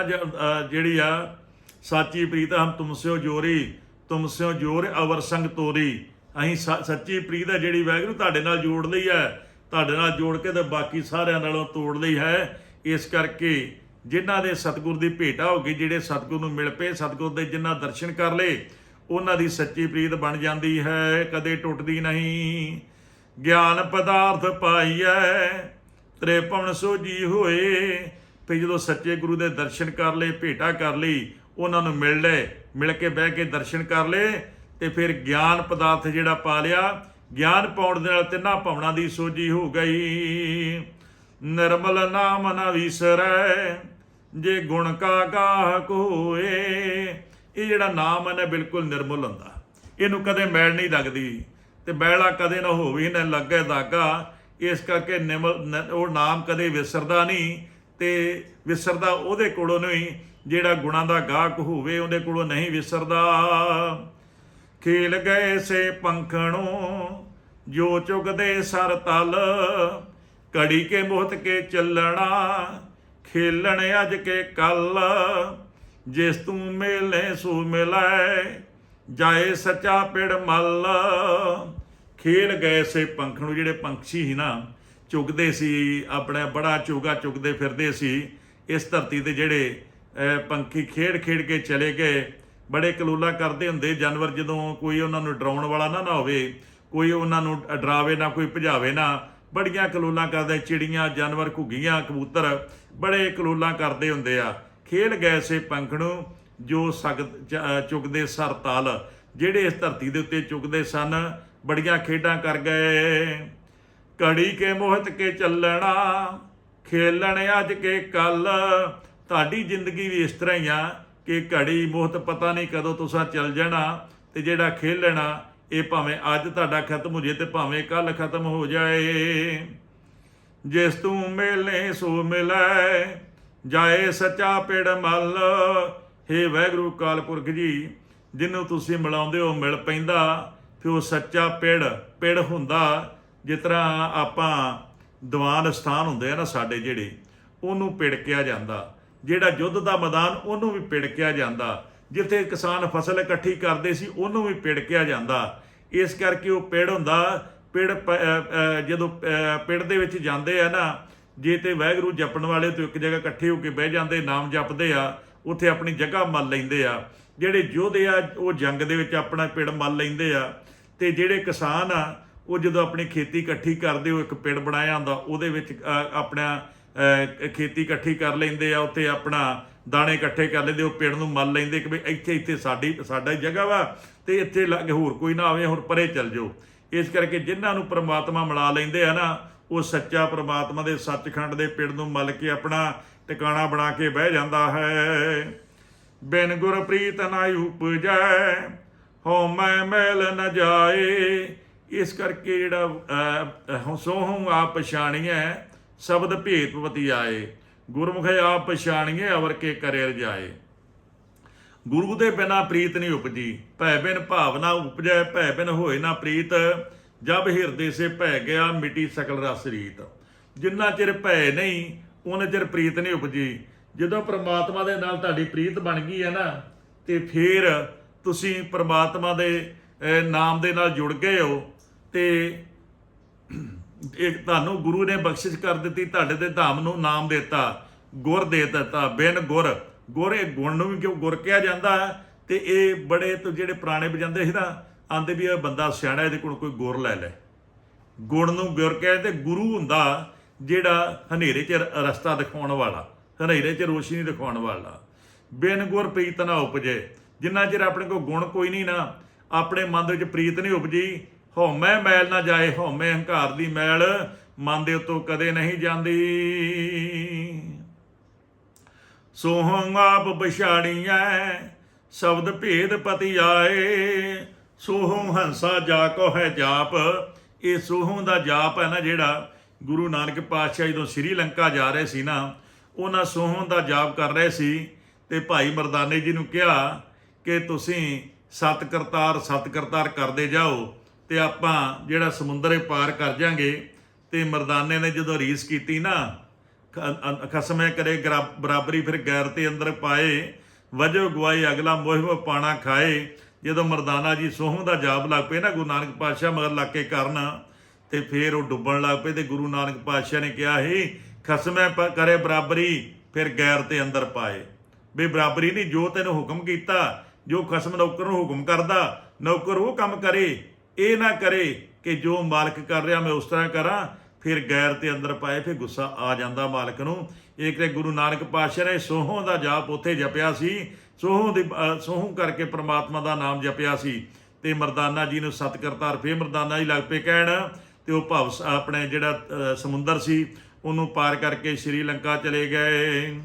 ਜਿਹੜੀ ਆ, ਸਾਚੀ ਪ੍ਰੀਤ ਹਮ ਤੁਮਸਿਓ ਜੋਰੀ ਤੁਮਸਿਓ ਜੋਰ ਅਵਰ ਸੰਗ ਤੋਰੀ। ਅਸੀਂ ਸ- ਸੱਚੀ ਪ੍ਰੀਤ ਹੈ ਜਿਹੜੀ ਵੈਗਰੂ ਤੁਹਾਡੇ ਨਾਲ ਜੋੜ ਲਈ ਹੈ ਤੁਹਾਡੇ ਨਾਲ ਜੋੜ ਕੇ ਤੇ ਬਾਕੀ ਸਾਰਿਆਂ ਨਾਲੋਂ ਤੋੜ ਲਈ ਹੈ। ਇਸ ਕਰਕੇ ਜਿਨ੍ਹਾਂ ਦੇ ਸਤਿਗੁਰ ਦੀ ਭੇਟਾ ਹੋ ਗਈ, ਜਿਹੜੇ ਸਤਿਗੁਰ ਨੂੰ ਮਿਲ ਪਏ, ਸਤਿਗੁਰ ਦੇ ਜਿਨ੍ਹਾਂ ਦਰਸ਼ਨ ਕਰ ਲਏ, ਉਹਨਾਂ ਦੀ ਸੱਚੀ ਪ੍ਰੀਤ ਬਣ ਜਾਂਦੀ ਹੈ। ਕਦੇ ਟੁੱਟਦੀ ਨਹੀਂ। ਗਿਆਨ ਪਦਾਰਥ ਪਾਈਐ ਭਵਨ ਸੋਜੀ ਹੋਏ। ਫਿਰ ਜਦੋਂ ਸੱਚੇ ਗੁਰੂ ਦੇ ਦਰਸ਼ਨ ਕਰ ਲਏ, ਭੇਟਾ ਕਰ ਲਈ, ਉਹਨਾਂ ਨੂੰ ਮਿਲ ਲਏ, ਮਿਲ ਕੇ ਬਹਿ ਕੇ ਦਰਸ਼ਨ ਕਰ ਲਏ, ਤੇ ਫਿਰ ਗਿਆਨ ਪਦਾਰਥ ਜਿਹੜਾ ਪਾ ਲਿਆ, ਗਿਆਨ ਪਾਉਣ ਦੇ ਨਾਲ ਤਿੰਨਾਂ ਭਵਨਾਂ ਦੀ ਸੋਜੀ ਹੋ ਗਈ। ਨਿਰਮਲ ਨਾਮ ਨਾ ਵਿਸਰੈ, ਜੇ ਗੁਣ ਕਾ ਗਾਹਕ ਹੋਏ। ਇਹ ਜਿਹੜਾ ਨਾਮ ਹੈ ਨਾ, ਬਿਲਕੁਲ ਨਿਰਮਲ ਹੁੰਦਾ। ਇਹਨੂੰ ਕਦੇ ਮੈਲ ਨਹੀਂ ਲੱਗਦੀ। ਤੇ ਮੈਲਾ ਕਦੇ ਨਾ ਹੋਵੇ, ਨਾ ਲੱਗੇ ਦਾਗਾ। ਇਸ ਕਰਕੇ ਨਿਮਲ, ਨ- ਉਹ ਨਾਮ ਕਦੇ ਵਿਸਰਦਾ ਨਹੀਂ ਤੇ ਵਿਸਰਦਾ ਉਹਦੇ ਕੋਲੋਂ ਨਹੀਂ, ਜਿਹੜਾ ਗੁਣਾਂ ਦਾ ਗਾਹਕ ਹੋਵੇ ਉਹਦੇ ਕੋਲੋਂ ਨਹੀਂ ਵਿਸਰਦਾ। ਖੇਲ ਗਏ ਸੇ ਪੰਖਣੋਂ, ਜੋ ਚੁਗਦੇ ਸਰ ਤਲ। ਕੜੀ ਕੇ ਮੁਹਤ ਕੇ ਚੱਲਣਾ, ਖੇਲਣ ਅੱਜ ਕੇ ਕੱਲ। ਜਿਸ ਤੂੰ ਮੇਲੇ ਸੋ ਮਿਲੈ, ਜਾਏ ਸੱਚਾ ਪਿੜ ਮੱਲ। ਖੇਲ ਗਏ ਸੇ ਪੰਖ ਨੂੰ, ਜਿਹੜੇ ਪੰਛੀ ਸੀ ਨਾ ਚੁਗਦੇ ਸੀ, ਆਪਣਾ ਬੜਾ ਚੋਗਾ ਚੁਗਦੇ ਫਿਰਦੇ ਸੀ, ਇਸ ਧਰਤੀ ਤੇ ਜਿਹੜੇ ਪੰਖੀ ਖੇਡ ਖੇਡ ਕੇ ਚਲੇ ਗਏ। ਬੜੇ ਕਲੂਲਾ ਕਰਦੇ ਹੁੰਦੇ ਜਾਨਵਰ, ਜਦੋਂ ਕੋਈ ਉਹਨਾਂ ਨੂੰ ਡਰਾਉਣ ਵਾਲਾ ਨਾ ਨਾ ਹੋਵੇ, ਕੋਈ ਉਹਨਾਂ ਨੂੰ ਡਰਾਵੇ ਨਾ, ਕੋਈ ਭਜਾਵੇ ਨਾ, ਬੜੀਆਂ ਕਲੂਲਾਂ ਕਰਦੇ, ਚਿੜੀਆਂ, ਜਾਨਵਰ, ਘੁੱਗੀਆਂ, ਕਬੂਤਰ, ਬੜੇ ਕਲੂਲਾਂ ਕਰਦੇ ਹੁੰਦੇ ਆ। ਖੇਲ ਗਏ ਸੇ ਪੰਖ ਨੂੰ, ਜੋ ਸਗਤ ਚੁਗਦੇ ਸਰ ਤਲ ਜਿਹੜੇ ਇਸ ਧਰਤੀ ਦੇ ਉੱਤੇ ਚੁਗਦੇ ਸਨ ਬੜੀਆਂ ਖੇਡਾਂ ਕਰ ਗਏ। ਘੜੀ ਕੇ ਮੋਹਤ ਕੇ ਚੱਲਣਾ, ਖੇਲਣ ਅੱਜ ਕੇ ਕੱਲ। ਤੁਹਾਡੀ ਜ਼ਿੰਦਗੀ ਵੀ ਇਸ ਤਰ੍ਹਾਂ ਹੀ ਆ ਕਿ ਘੜੀ ਮੋਹਤ ਪਤਾ ਨਹੀਂ ਕਦੋਂ ਤੁਸੀਂ ਚੱਲ ਜਾਣਾ ਤੇ ਜਿਹੜਾ ਖੇਲਣਾ, ਇਹ ਭਾਵੇਂ ਅੱਜ ਤੁਹਾਡਾ ਖਤਮ ਹੋ ਜੇ ਤੇ ਭਾਵੇਂ ਕੱਲ ਖਤਮ ਹੋ ਜਾਏ। ਜਿਸ ਤੂੰ ਮਿਲੇ ਸੋ ਮਿਲੈ, ਜਾਏ ਸੱਚਾ ਪਿੜ ਮੱਲ। ਹੇ ਵੈਗਰੂ ਕਾਲਪੁਰਖ ਜੀ ਜਿਹਨੂੰ ਤੁਸੀਂ ਮਿਲਾਉਂਦੇ ਹੋ, ਮਿਲ ਪੈਂਦਾ। ਫਿਰ ਉਹ ਸੱਚਾ ਪਿੜ ਪਿੜ ਹੁੰਦਾ ਜਿਸ ਤਰ੍ਹਾਂ ਆਪਾਂ ਦੀਵਾਨ ਸਥਾਨ ਹੁੰਦੇ ਆ ਨਾ ਸਾਡੇ ਜਿਹੜੇ, ਉਹਨੂੰ ਪਿੜਕਿਆ ਜਾਂਦਾ। ਜਿਹੜਾ ਯੁੱਧ ਦਾ ਮੈਦਾਨ, ਉਹਨੂੰ ਵੀ ਪਿੜਕਿਆ ਜਾਂਦਾ। ਜਿੱਥੇ ਕਿਸਾਨ ਫਸਲ ਇਕੱਠੀ ਕਰਦੇ ਸੀ, ਉਹਨੂੰ ਵੀ ਪਿੜਕਿਆ ਜਾਂਦਾ। ਇਸ ਕਰਕੇ ਉਹ ਪਿੜ ਹੁੰਦਾ, ਪਿੜ ਪ- ਜਦੋਂ ਅਹ ਦੇ ਵਿੱਚ ਜਾਂਦੇ ਆ ਨਾ, ਜੇ ਤੇ ਵਾਹਿਗੁਰੂ ਜਪਣ ਵਾਲੇ ਤੋਂ ਇੱਕ ਜਗ੍ਹਾ ਇਕੱਠੇ ਹੋ ਕੇ ਬਹਿ ਜਾਂਦੇ, ਨਾਮ ਜਪਦੇ ਆ, ਉੱਥੇ ਆਪਣੀ ਜਗ੍ਹਾ ਮੱਲ ਲੈਂਦੇ ਆ। ਜਿਹੜੇ ਯੋਧੇ ਆ, ਉਹ ਜੰਗ ਦੇ ਵਿੱਚ ਆਪਣਾ ਪਿੜ ਮੱਲ ਲੈਂਦੇ ਆ। ਤੇ ਜਿਹੜੇ ਕਿਸਾਨ ਆ, ਉਹ ਜਦੋਂ ਆਪਣੀ ਖੇਤੀ ਇਕੱਠੀ ਕਰਦੇ, ਉਹ ਇੱਕ ਪਿੰਡ ਬਣਾਇਆ ਹੁੰਦਾ, ਉਹਦੇ ਵਿੱਚ ਆਪਣਾ ਖੇਤੀ ਇਕੱਠੀ ਕਰ ਲੈਂਦੇ ਆ, ਉੱਥੇ ਆਪਣਾ ਦਾਣੇ ਇਕੱਠੇ ਕਰ ਲੈਂਦੇ, ਉਹ ਪਿੰਡ ਨੂੰ ਮੰਨ ਲੈਂਦੇ, ਕਿ ਵੀ ਇੱਥੇ ਇੱਥੇ ਸਾਡੀ, ਸਾਡਾ ਹੀ ਜਗ੍ਹਾ ਵਾ, ਤੇ ਇੱਥੇ ਲੱਗੇ, ਹੋਰ ਕੋਈ ਨਾ ਆਵੇ ਹੋਰ ਪਰੇ ਚੱਲ ਜਾਓ। ਇਸ ਕਰਕੇ ਜਿਨ੍ਹਾਂ ਨੂੰ ਪ੍ਰਮਾਤਮਾ ਮਿਲਾ ਲੈਂਦੇ ਆ ਨਾ, ਉਹ ਸੱਚਾ ਪ੍ਰਮਾਤਮਾ ਦੇ ਸੱਚਖੰਡ ਦੇ ਪਿੰਡ ਨੂੰ ਮਲ ਕੇ ਆਪਣਾ ਟਿਕਾਣਾ ਬਣਾ ਕੇ ਬਹਿ ਜਾਂਦਾ ਹੈ। ਬਿਨ ਗੁਰ ਪ੍ਰੀਤ ਨਾ ਉਪਜੈ ਹਉ ਮੈਂ ਮੈਲ ਨ ਜਾਏ। ਇਸ ਕਰਕੇ ਜਿਹੜਾ ਅਹ, ਸੋਹੰ ਆਪ ਪਛਾਣੀਐ ਸ਼ਬਦ ਭੇਤਪਤੀ ਆਏ। ਗੁਰਮੁਖ ਆਪ ਪਛਾਣੀਐ ਅਵਰ ਕੇ ਕਰੇ ਜਾਏ। ਗੁਰੂ ਦੇ ਬਿਨਾ ਪ੍ਰੀਤ ਨਹੀਂ ਉਪਜੀ। ਭੈ ਬਿਨ ਭਾਵਨਾ ਉਪਜੈ ਭੈ ਬਿਨ ਹੋਏ ਨਾ ਪ੍ਰੀਤ। ਜਬ ਹਿਰਦੇ ਸੇ ਭੈ ਗਿਆ ਮਿਟੀ ਸਕਲ ਰਸ ਰੀਤ। ਜਿੰਨਾ ਚਿਰ ਭੈ ਨਹੀਂ ਉਹਨਾਂ ਚਿਰ ਪ੍ਰੀਤ ਨਹੀਂ ਉਪਜੀ। ਜਦੋਂ ਪ੍ਰਮਾਤਮਾ ਦੇ ਨਾਲ ਤੁਹਾਡੀ ਪ੍ਰੀਤ ਬਣ ਗਈ ਹੈ ਨਾ ਤੇ ਫਿਰ ਤੁਸੀਂ ਪ੍ਰਮਾਤਮਾ ਦੇ ਨਾਮ ਦੇ ਨਾਲ ਜੁੜ ਗਏ ਹੋ ਤੇ ਇੱਕ ਤੁਹਾਨੂੰ ਗੁਰੂ ਨੇ ਬਖਸ਼ਿਸ਼ ਕਰ ਦਿੱਤੀ, ਤੁਹਾਡੇ ਤੇ ਧਾਮ ਨੂੰ ਨਾਮ ਦਿੱਤਾ, ਗੁਰ ਦੇ ਦਿੱਤਾ, ਬਿਨ ਗੁਰ। ਗੁਰ ਇਹ ਗੁਣ ਨੂੰ ਵੀ ਕਿਉਂ ਗੁਰ ਕਿਹਾ ਜਾਂਦਾ ਹੈ? ਤੇ ਇਹ ਬੜੇ ਤੋਂ ਜਿਹੜੇ ਪੁਰਾਣੇ ਵਜਾਉਂਦੇ ਸੀ ਨਾ, ਆਂਦੇ ਵੀ ਇਹ ਬੰਦਾ ਸਿਆਣਾ, ਇਹਦੇ ਕੋਲ ਕੋਈ ਗੁਰ ਲੈ ਲੈ। ਗੁਣ ਨੂੰ ਗੁਰ ਕਹਿੰਦੇ ਤੇ ਗੁਰੂ ਹੁੰਦਾ ਜਿਹੜਾ ਹਨੇਰੇ 'ਚ ਰਸਤਾ ਦਿਖਾਉਣ ਵਾਲਾ, ਹਨੇਰੇ 'ਚ ਰੋਸ਼ਨੀ ਦਿਖਾਉਣ ਵਾਲਾ। ਬਿਨ ਗੁਰ ਪ੍ਰੀਤ ਨਾ ਉਪਜੇ। ਜਿੰਨਾ ਚਿਰ ਆਪਣੇ ਕੋਲ ਗੁਣ ਕੋਈ ਨਹੀਂ ਨਾ, ਆਪਣੇ ਮਨ ਦੇ ਵਿੱਚ ਪ੍ਰੀਤ ਨਹੀਂ ਉਪਜੀ, ਹਉਮੈ ਮੈਲ ਨਾ ਜਾਏ, ਹਉਮੈ ਹੰਕਾਰ ਦੀ ਮੈਲ ਮਨ ਦੇ ਉੱਤੋਂ ਕਦੇ ਨਹੀਂ ਜਾਂਦੀ। ਸੋਹੰ ਆਪ ਪਛਾਣੀਐ, ਸ਼ਬਦ ਭੇਦ ਪਤੀ ਆਏ, ਸੋਹੰ ਹੰਸਾ ਜਾ ਕੋ ਹੈ ਜਾਪ, ਇਹ ਸੋਹੰ ਦਾ ਜਾਪ ਹੈ ਨਾ ਜਿਹੜਾ ਗੁਰੂ ਨਾਨਕ ਪਾਤਸ਼ਾਹ ਜਦੋਂ ਸ੍ਰੀ ਲੰਕਾ ਜਾ ਰਹੇ ਸੀ ਨਾ, ਉਹਨਾਂ ਸੋਹੰ ਦਾ ਜਾਪ ਕਰ ਰਹੇ ਸੀ ਤੇ ਭਾਈ ਮਰਦਾਨੇ ਜੀ ਨੂੰ ਕਿਹਾ ਕਿ ਤੁਸੀਂ ਸਤ ਕਰਤਾਰ ਸਤ ਕਰਤਾਰ ਕਰਦੇ ਜਾਓ ਤੇ ਆਪਾਂ ਜਿਹੜਾ ਸਮੁੰਦਰੇ ਪਾਰ ਕਰ ਜਾਾਂਗੇ ਤੇ ਮਰਦਾਨੇ ਨੇ ਜਦੋਂ ਰੀਸ ਕੀਤੀ ਨਾ ਖਸਮੇ ਕਰੇ, ਗਰਾ- ਬਰਾਬਰੀ ਫਿਰ ਗੈਰ ਤੇ ਅੰਦਰ ਪਾਏ, ਵਜੋ ਗਵਾਈ ਅਗਲਾ ਮੋਹਿਬ ਪਾਣਾ ਖਾਏ, ਜਦੋਂ ਮਰਦਾਨਾ ਜੀ ਸੋਹੋਂ ਦਾ ਜਾਪ ਲੱਗ ਪਏ ਨਾ ਗੁਰੂ ਨਾਨਕ ਪਾਤਸ਼ਾਹ ਮਗਰ ਲੱਗ ਕੇ ਕਰਨ, ਤੇ ਫਿਰ ਉਹ ਡੁੱਬਣ ਲੱਗ ਪਏ ਤੇ ਗੁਰੂ ਨਾਨਕ ਪਾਤਸ਼ਾਹ ਨੇ ਕਿਹਾ ਹੀ ਖਸਮੇ ਪ- ਕਰੇ ਬਰਾਬਰੀ, ਫਿਰ ਗੈਰ ਤੇ ਅੰਦਰ ਪਾਏ। ਵੀ ਬਰਾਬਰੀ ਨਹੀਂ, ਜੋ ਤੈਨੂੰ ਹੁਕਮ ਕੀਤਾ ਜੋ ਖਸਮ ਨੌਕਰ ਨੂੰ ਹੁਕਮ ਕਰਦਾ, ਨੌਕਰ ਉਹ ਕੰਮ ਕਰੇ, ਇਹ ਨਾ ਕਰੇ ਕਿ ਜੋ ਮਾਲਕ ਕਰ ਰਿਹਾ ਮੈਂ ਉਸ ਤਰ੍ਹਾਂ ਕਰਾਂ, ਫਿਰ ਗੈਰ ਤੇ ਅੰਦਰ ਪਾਏ, ਫਿਰ ਗੁੱਸਾ ਆ ਜਾਂਦਾ ਮਾਲਕ ਨੂੰ। ਇਹ ਕਿ ਗੁਰੂ ਨਾਨਕ ਪਾਤਸ਼ਾਹ ਨੇ ਸੋਹੋਂ ਦਾ ਜਾਪ ਉੱਥੇ ਜਪਿਆ ਸੀ, ਸੋਹੋਂ ਦੀ, ਅਹ, ਸੋਹੋਂ ਕਰਕੇ ਪ੍ਰਮਾਤਮਾ ਦਾ ਨਾਮ ਜਪਿਆ ਸੀ ਤੇ ਮਰਦਾਨਾ ਜੀ ਨੂੰ ਸਤ ਕਰਤਾਰ ਫੇਰ ਮਰਦਾਨਾ ਜੀ ਲੱਗ ਪਏ ਕਹਿਣ ਤੇ ਉਹ ਭਵ ਸ- ਆਪਣੇ ਜਿਹੜਾ ਸਮੁੰਦਰ ਸੀ, ਉਹਨੂੰ ਪਾਰ ਕਰਕੇ ਸ਼੍ਰੀਲੰਕਾ ਚਲੇ ਗਏ।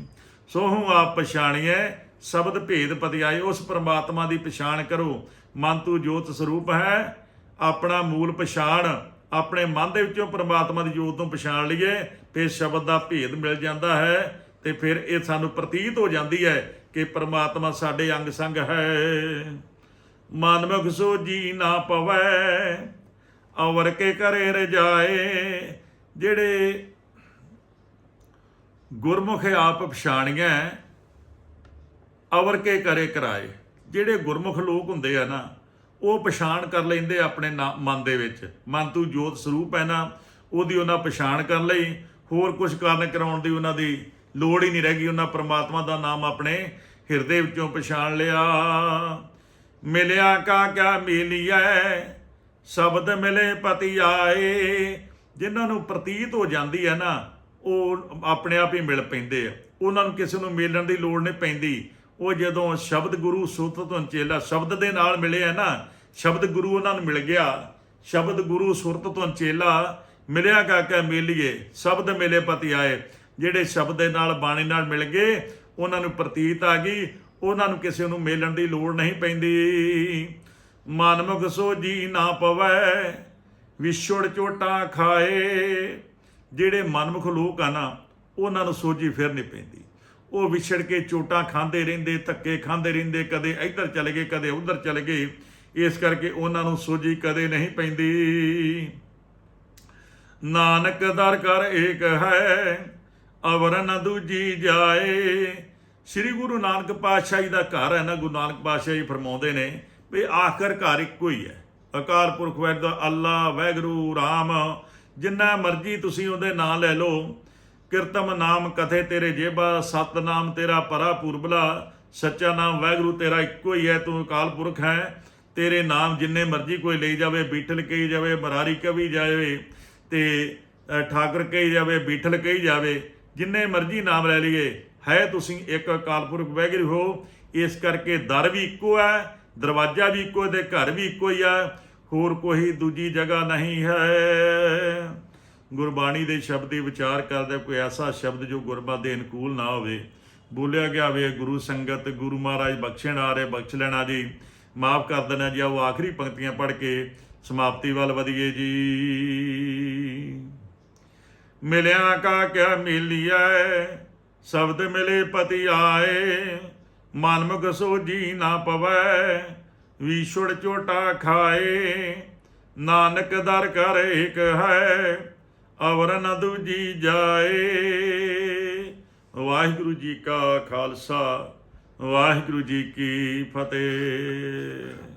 ਸੋਹੋਂ ਆਪ ਪਛਾਣੀਐ ਸ਼ਬਦ ਭੇਦ ਪਤਿ ਆਏ ਉਸ ਪਰਮਾਤਮਾ ਦੀ ਪਛਾਣ ਕਰੋ। ਮਨ ਤੂੰ ਜੋਤ ਸਰੂਪ ਹੈ। ਆਪਣਾ ਮੂਲ ਪਛਾਣ, ਆਪਣੇ ਮਨ ਦੇ ਵਿੱਚੋਂ ਪਰਮਾਤਮਾ ਦੀ ਜੋਤ ਨੂੰ ਪਛਾਣ ਲਈਏ, ਫਿਰ ਸ਼ਬਦ ਦਾ ਭੇਦ ਮਿਲ ਜਾਂਦਾ ਹੈ ਤੇ ਫਿਰ ਇਹ ਸਾਨੂੰ ਪ੍ਰਤੀਤ ਹੋ ਜਾਂਦੀ ਹੈ ਕਿ ਪਰਮਾਤਮਾ ਸਾਡੇ ਅੰਗ ਸੰਗ ਹੈ। ਮਨਮੁਖ ਸੋ ਜੀ ਨਾ ਪਵੈ, ਅਵਰ ਕੇ ਕਰੇ ਰਜਾਏ, ਜਿਹੜੇ ਗੁਰਮੁਖ ਆਪ ਪਛਾਣੀਆਂ ਅਵਰ ਕੇ ਕਰੇ ਕਰਾਏ। ਜਿਹੜੇ ਗੁਰਮੁਖ ਲੋਕ ਹੁੰਦੇ ਆ ਨਾ, ਉਹ ਪਛਾਣ ਕਰ ਲੈਂਦੇ ਆਪਣੇ ਨਾ- ਮਨ ਦੇ ਵਿੱਚ। ਮਨ ਤੂੰ ਜੋਤ ਸਰੂਪ ਹੈ ਨਾ, ਉਹਦੀ ਉਹਨਾਂ ਪਛਾਣ ਕਰ ਲਈ। ਹੋਰ ਕੁਝ ਕਾਰਨ ਕਰਾਉਣ ਦੀ ਉਹਨਾਂ ਦੀ ਲੋੜ ਹੀ ਨਹੀਂ ਰਹਿ ਗਈ। ਉਹਨਾਂ ਪ੍ਰਮਾਤਮਾ ਦਾ ਨਾਮ ਆਪਣੇ ਹਿਰਦੇ ਵਿੱਚੋਂ ਪਛਾਣ ਲਿਆ। ਮਿਲਿਆ ਕਾ ਕਿਆ ਮਿਲਿਐ, ਸ਼ਬਦ ਮਿਲੇ ਪਤੀ ਆਏ। ਜਿਨ੍ਹਾਂ ਨੂੰ ਪ੍ਰਤੀਤ ਹੋ ਜਾਂਦੀ ਹੈ ਨਾ, ਉਹ ਆਪਣੇ ਆਪ ਹੀ ਮਿਲ ਪੈਂਦੇ ਆ। ਉਹਨਾਂ ਨੂੰ ਕਿਸੇ ਨੂੰ ਮਿਲਣ ਦੀ ਲੋੜ ਨਹੀਂ ਪੈਂਦੀ। ਉਹ ਜਦੋਂ ਸ਼ਬਦ ਗੁਰੂ ਸੁਰਤ ਤੋਂ ਚੇਲਾ ਸ਼ਬਦ ਦੇ ਨਾਲ ਮਿਲੇ ਹੈ ਨਾ, ਸ਼ਬਦ ਗੁਰੂ ਉਹਨਾਂ ਨੂੰ ਮਿਲ ਗਿਆ। ਸ਼ਬਦ ਗੁਰੂ ਸੁਰਤ ਤੋਂ ਚੇਲਾ ਮਿਲਿਆ ਕਾਕਾ ਮਿਲੀਏ, ਸ਼ਬਦ ਮਿਲੇ ਪਤੀ ਆਏ। ਜਿਹੜੇ ਸ਼ਬਦ ਦੇ ਨਾਲ ਬਾਣੀ ਨਾਲ ਮਿਲ ਗਏ, ਉਹਨਾਂ ਨੂੰ ਪ੍ਰਤੀਤ ਆ ਗਈ, ਉਹਨਾਂ ਨੂੰ ਕਿਸੇ ਨੂੰ ਮਿਲਣ ਦੀ ਲੋੜ ਨਹੀਂ ਪੈਂਦੀ। ਮਨਮੁਖ ਸੋ ਜੀ ਨਾ ਪਵੈ, ਵਿਛੜ ਚੋਟਾਂ ਖਾਏ। ਜਿਹੜੇ ਮਨਮੁਖ ਲੋਕ ਆ ਨਾ, ਉਹਨਾਂ ਨੂੰ ਸੋਝੀ ਫਿਰ ਨਹੀਂ ਪੈਂਦੀ। ਉਹ ਵਿਛੜ ਕੇ ਚੋਟਾਂ ਖਾਂਦੇ ਰਹਿੰਦੇ, ਧੱਕੇ ਖਾਂਦੇ ਰਹਿੰਦੇ, ਕਦੇ ਇੱਧਰ ਚਲੇ ਗਏ, ਕਦੇ ਉੱਧਰ ਚਲੇ ਗਏ। ਇਸ ਕਰਕੇ ਉਹਨਾਂ ਨੂੰ ਸੋਝੀ ਕਦੇ ਨਹੀਂ ਪੈਂਦੀ। ਨਾਨਕ ਦਰ ਕਰ ਏਕ ਹੈ, ਅਵਰ ਨ ਦੂਜੀ ਜਾਏ। ਸ੍ਰੀ ਗੁਰੂ ਨਾਨਕ ਪਾਤਸ਼ਾਹ ਜੀ ਦਾ ਘਰ ਹੈ ਨਾ, ਗੁਰੂ ਨਾਨਕ ਪਾਤਸ਼ਾਹ ਜੀ ਫਰਮਾਉਂਦੇ ਨੇ ਵੀ ਆਖਰ ਘਰ ਇੱਕੋ ਹੀ ਹੈ। ਅਕਾਲ ਪੁਰਖ ਵੈਦ ਅੱਲਾ ਵੈਗਰੂ ਰਾਮ, ਜਿੰਨਾ ਮਰਜ਼ੀ ਤੁਸੀਂ ਉਹਦੇ ਨਾਂ ਲੈ ਲਓ। ਕਿਰਤਮ ਨਾਮ ਕਥੇ ਤੇਰੇ ਜੇਬਾ ਸਤ ਨਾਮ ਤੇਰਾ ਪਰਾ ਪੁਰਬਲਾ ਸੱਚਾ ਨਾਮ ਵੈਗਰੂ ਤੇਰਾ ਇੱਕੋ ਹੀ ਹੈ ਤੂੰ ਅਕਾਲ ਪੁਰਖ ਹੈ। ਤੇਰੇ ਨਾਮ ਜਿੰਨੇ ਮਰਜ਼ੀ ਕੋਈ ਲਈ ਜਾਵੇ ਬੀਠਲ ਕਹੀ ਜਾਵੇ ਮਰਾਰੀ ਕਵੀ ਜਾਵੇ ਤੇ ਅ, ਠਾਕਰ ਕਹੀ ਜਾਵੇ ਬੀਠਲ ਕਹੀ ਜਾਵੇ ਜਿੰਨੇ ਮਰਜ਼ੀ ਨਾਮ ਲੈ ਲਈਏ ਹੈ ਤੁਸੀਂ ਇੱਕ ਅਕਾਲ ਪੁਰਖ ਵੈਗਰੂ ਹੋ। ਇਸ ਕਰਕੇ ਦਰ ਵੀ ਇੱਕੋ ਹੈ ਦਰਵਾਜ਼ਾ ਵੀ ਇੱਕੋ ਤੇ ਘਰ ਵੀ ਇੱਕੋ ਹੀ ਹੈ। ਹੋਰ ਕੋਈ ਦੂਜੀ ਜਗ੍ਹਾ ਨਹੀਂ ਹੈ। ਗੁਰਬਾਣੀ ਦੇ ਸ਼ਬਦ ਦੀ ਵਿਚਾਰ ਕਰਦਾ ਕੋਈ ਐਸਾ ਸ਼ਬਦ ਜੋ ਗੁਰਬਾ ਦੇ ਅਨੁਕੂਲ ਨਾ ਹੋਵੇ। ਬੋਲਿਆ ਗਿਆ ਹੋਵੇ ਗੁਰੂ ਸੰਗਤ, ਗੁਰੂ ਮਹਾਰਾਜ, ਬਖਸ਼ਣ ਆ ਰਹੇ, ਬਖਸ਼ ਲੈਣਾ ਜੀ। ਮਾਫ ਕਰ ਦੇਣਾ ਜੀ ਉਹ ਆਖਰੀ ਪੰਕਤੀਆਂ ਪੜ੍ਹ ਕੇ ਸਮਾਪਤੀ ਵੱਲ ਵਧੀਏ ਜੀ। ਮਿਲਿਆ ਕਾ ਕਿਆ ਮਿਲਿਆ ਸ਼ਬਦ ਮਿਲੇ ਪਤੀ ਆਏ। ਮਨਮੁਖ ਸੋਜੀ ਨਾ ਪਵੈ ਵਿਛੜ ਚੋਟਾ ਖਾਏ। ਨਾਨਕ ਦਰ ਕਰ ਏਕ ਹੈ ਅਵਰ ਨ ਦੂਜੀ ਜਾਏ। ਵਾਹਿਗੁਰੂ ਜੀ ਕਾ ਖਾਲਸਾ ਵਾਹਿਗੁਰੂ ਜੀ ਕੀ ਫਤਿਹ।